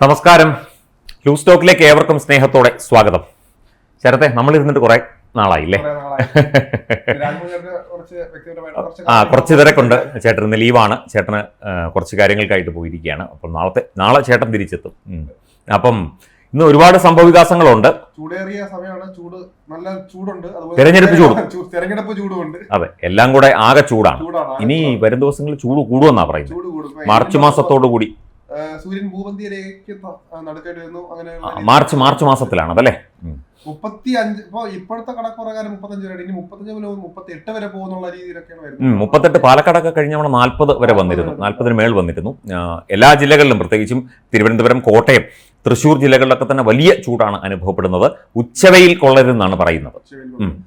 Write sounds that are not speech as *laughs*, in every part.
നമസ്കാരം. ലൂസ് ടോക്കിലേക്ക് ഏവർക്കും സ്നേഹത്തോടെ സ്വാഗതം. ശരത്തെ നമ്മൾ ഇരുന്നിട്ട് കുറെ നാളായില്ലേ? *laughs* ആ കുറച്ച് തിരക്കുണ്ട് ചേട്ടൻ ഇന്ന് ലീവാണ്. ചേട്ടന് കുറച്ച് കാര്യങ്ങൾക്കായിട്ട് പോയിരിക്കുകയാണ്. അപ്പം നാളത്തെ നാളെ ചേട്ടൻ തിരിച്ചെത്തും. അപ്പം ഇന്ന് ഒരുപാട് സംഭവവികാസങ്ങളുണ്ട്. ചൂടേറിയ സമയമാണ്. ചൂട് നല്ല ചൂടുണ്ട്. തെരഞ്ഞെടുപ്പ് ചൂട്. *laughs* തെരഞ്ഞെടുപ്പ് ചൂടുണ്ട് അതെ എല്ലാം കൂടെ ആകെ ചൂടാണ്. ഇനി. വരും ദിവസങ്ങളിൽ ചൂട് കൂടുമെന്നാ പറയുന്നത്. മാർച്ച് മാസത്തോടു കൂടി. സൂര്യൻ ഭൂപന്തിയിലേക്ക് നടക്കേണ്ടി വരുന്നു. അങ്ങനെ മാർച്ച് മാർച്ച് മാസത്തിലാണ് അതല്ലേ. മുപ്പത്തി അഞ്ച് ഇപ്പൊ ഇപ്പോഴത്തെ കണക്ക് പ്രകാരം മുപ്പത്തഞ്ച് വരെ ഇനി മുപ്പത്തഞ്ച് മുതൽ മുപ്പത്തി എട്ട് വരെ പോകുന്നുള്ള രീതിയിലൊക്കെയാണ് വരുന്നത്. മുപ്പത്തെട്ട് പാലക്കാടൊക്കെ കഴിഞ്ഞ നമ്മൾ നാൽപ്പത് വരെ വന്നിരുന്നു. നാൽപ്പതിന് മേൾ വന്നിരുന്നു. എല്ലാ ജില്ലകളിലും പ്രത്യേകിച്ചും തിരുവനന്തപുരം കോട്ടയം തൃശ്ശൂർ ജില്ലകളിലൊക്കെ തന്നെ വലിയ ചൂടാണ് അനുഭവപ്പെടുന്നത്. ഉച്ചവയിൽ കൊള്ളരുതെന്നാണ് പറയുന്നത്.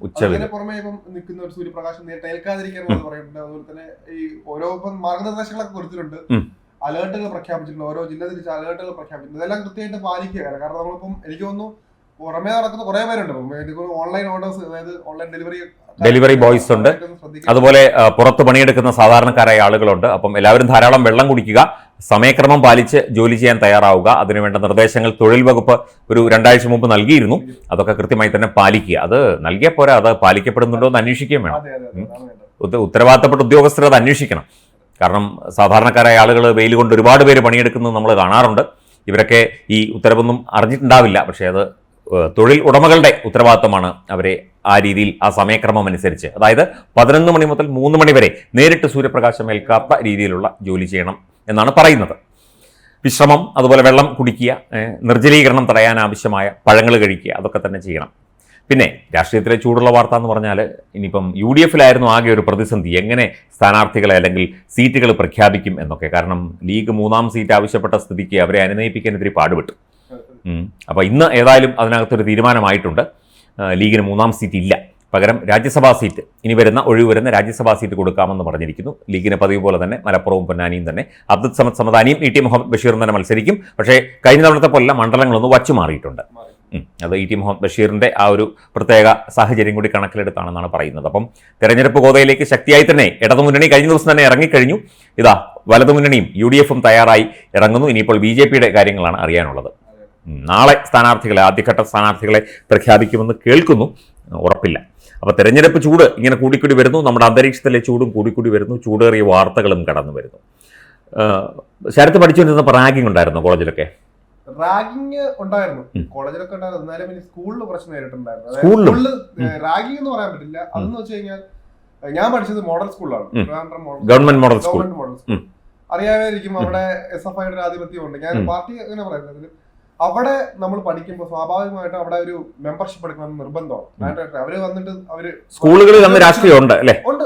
ഉച്ചവെയിൽ ഉം, പുറമെ ഇപ്പം നിൽക്കുന്ന ഒരു സൂര്യപ്രകാശം നേരിട്ട് ഏൽക്കാതിരിക്കാൻ അതുപോലെ തന്നെ ഈ ഓരോ മാർഗനിർദ്ദേശങ്ങളൊക്കെ കൊടുത്തിട്ടുണ്ട്. അലേർട്ടുകൾ പ്രഖ്യാപിച്ചിട്ടുണ്ട്. ഓരോ ജില്ല തിരിച്ച് അലേർട്ടുകൾ പ്രഖ്യാപിച്ചിട്ടുണ്ട്. ഇതെല്ലാം കൃത്യമായിട്ട് പാലിക്കുക കാരണം നമ്മളിപ്പം എനിക്ക് തോന്നുന്നു പുറമേ നടക്കുന്ന കുറെ പേരുണ്ട്. ഓൺലൈൻ ഓർഡേഴ്സ് അതായത് ഓൺലൈൻ ഡെലിവറി ഡെലിവറി ബോയ്സ് ഉണ്ട്. അതുപോലെ പുറത്ത് പണിയെടുക്കുന്ന സാധാരണക്കാരായ ആളുകളുണ്ട്. അപ്പം എല്ലാവരും ധാരാളം വെള്ളം കുടിക്കുക സമയക്രമം പാലിച്ച് ജോലി ചെയ്യാൻ തയ്യാറാവുക. അതിനുവേണ്ട നിർദ്ദേശങ്ങൾ തൊഴിൽ വകുപ്പ് ഒരു രണ്ടാഴ്ച മുമ്പ് നൽകിയിരുന്നു. അതൊക്കെ കൃത്യമായി തന്നെ പാലിക്കുക. അത് നൽകിയ പോരാ. അത് പാലിക്കപ്പെടുന്നുണ്ടോ എന്ന് അന്വേഷിക്കുകയും വേണം. ഉത്തരവാദിത്തപ്പെട്ട ഉദ്യോഗസ്ഥർ അത് അന്വേഷിക്കണം. കാരണം സാധാരണക്കാരായ ആളുകൾ വെയിൽ കൊണ്ട് ഒരുപാട് പേര് പണിയെടുക്കുന്നത് നമ്മൾ കാണാറുണ്ട്. ഇവരൊക്കെ ഈ ഉത്തരവൊന്നും അറിഞ്ഞിട്ടുണ്ടാവില്ല. പക്ഷേ അത് തൊഴിൽ ഉടമകളുടെ ഉത്തരവാദിത്തമാണ് അവരെ ആ രീതിയിൽ ആ സമയക്രമം അനുസരിച്ച്. അതായത് പതിനൊന്ന് മണി മുതൽ മൂന്ന് മണി വരെ നേരിട്ട് സൂര്യപ്രകാശം ഏൽക്കാത്ത രീതിയിലുള്ള ജോലി ചെയ്യണം എന്നാണ് പറയുന്നത്. വിശ്രമം അതുപോലെ വെള്ളം കുടിക്കുക നിർജലീകരണം തടയാൻ ആവശ്യമായ പഴങ്ങൾ കഴിക്കുക അതൊക്കെ തന്നെ ചെയ്യണം. പിന്നെ രാഷ്ട്രീയത്തിലെ ചൂടുള്ള വാർത്ത എന്ന് പറഞ്ഞാൽ ഇനിയിപ്പം യു ഡി എഫിലായിരുന്നു ആകെ ഒരു പ്രതിസന്ധി. എങ്ങനെ സ്ഥാനാർത്ഥികളെ അല്ലെങ്കിൽ സീറ്റുകൾ പ്രഖ്യാപിക്കും എന്നൊക്കെ. കാരണം ലീഗ് മൂന്നാം സീറ്റ് ആവശ്യപ്പെട്ട സ്ഥിതിക്ക് അവരെ അനുനയിപ്പിക്കാൻ ഇത്തിരി പാടുപെട്ടു. അപ്പോൾ ഇന്ന് ഏതായാലും അതിനകത്തൊരു തീരുമാനമായിട്ടുണ്ട്. ലീഗിന് മൂന്നാം സീറ്റ് ഇല്ല. പകരം രാജ്യസഭാ സീറ്റ്. ഇനി വരുന്ന ഒഴിവ് വരുന്ന രാജ്യസഭാ സീറ്റ് കൊടുക്കാമെന്ന് പറഞ്ഞിരിക്കുന്നു. ലീഗിന് പതിവ് പോലെ തന്നെ മലപ്പുറവും പൊന്നാനിയും തന്നെ. അബ്ദുൽ സമദ് സമദാനിയും ഇ ടി മുഹമ്മദ് ബഷീറും തന്നെ മത്സരിക്കും. പക്ഷേ കഴിഞ്ഞ തവണത്തെ പോലെ മണ്ഡലങ്ങളൊന്ന് വച്ചു മാറിയിട്ടുണ്ട്. അത് ഇ ടി മുഹമ്മദ് ബഷീറിന്റെ ആ ഒരു പ്രത്യേക സാഹചര്യം കൂടി കണക്കിലെടുത്താണെന്നാണ് പറയുന്നത്. അപ്പം തെരഞ്ഞെടുപ്പ് ഗോതയിലേക്ക് ശക്തിയായി തന്നെ ഇടതു മുന്നണി കഴിഞ്ഞ ദിവസം തന്നെ ഇറങ്ങിക്കഴിഞ്ഞു. ഇതാ വലതുമുന്നണിയും യു ഡി എഫും തയ്യാറായി ഇറങ്ങുന്നു. ഇനിയിപ്പോൾ ബി ജെ പിയുടെ കാര്യങ്ങളാണ് അറിയാനുള്ളത്. നാളെ സ്ഥാനാർത്ഥികളെ ആദ്യഘട്ട സ്ഥാനാർത്ഥികളെ പ്രഖ്യാപിക്കുമെന്ന് കേൾക്കുന്നു. ഉറപ്പില്ല. അപ്പോൾ തെരഞ്ഞെടുപ്പ് ചൂട് ഇങ്ങനെ കൂടിക്കൂടി വരുന്നു. നമ്മുടെ അന്തരീക്ഷത്തിലെ ചൂടും കൂടിക്കൂടി വരുന്നു. ചൂടേറിയ വാർത്തകളും കടന്നു വരുന്നു. ശരത്ത് പഠിച്ചുകൊണ്ടിരുന്ന റാഗിംഗ് ഉണ്ടായിരുന്നു കോളേജിലൊക്കെ? റാഗിങ് ഉണ്ടായിരുന്നു. കോളേജിലൊക്കെ ഉണ്ടായിരുന്നു. എന്നാലും പിന്നെ സ്കൂളിൽ പ്രശ്നം നേരിട്ടുണ്ടായിരുന്നു. സ്കൂളിൽ റാഗിങ് എന്ന് പറയാൻ പറ്റില്ല. അതെന്ന് വെച്ച് കഴിഞ്ഞാൽ ഞാൻ പഠിച്ചത് മോഡൽ സ്കൂളിലാണ്. Government model school. Model school. അറിയാമായിരിക്കും അവിടെ എസ് എഫ് ഐയുടെ ഒരു ആധിപത്യം ഉണ്ട് ഞാൻ പാർട്ടി അങ്ങനെ പറയുന്നത് അവിടെ നമ്മൾ പഠിക്കുമ്പോൾ സ്വാഭാവികമായിട്ടും അവിടെ ഒരു മെമ്പർഷിപ്പ് എടുക്കണം നിർബന്ധമാണ്. അവർ വന്നിട്ട് അവർ സ്കൂളുകളിൽ അന്ന് രാഷ്ട്രീയം ഉണ്ട് അല്ലേ? ഉണ്ട്.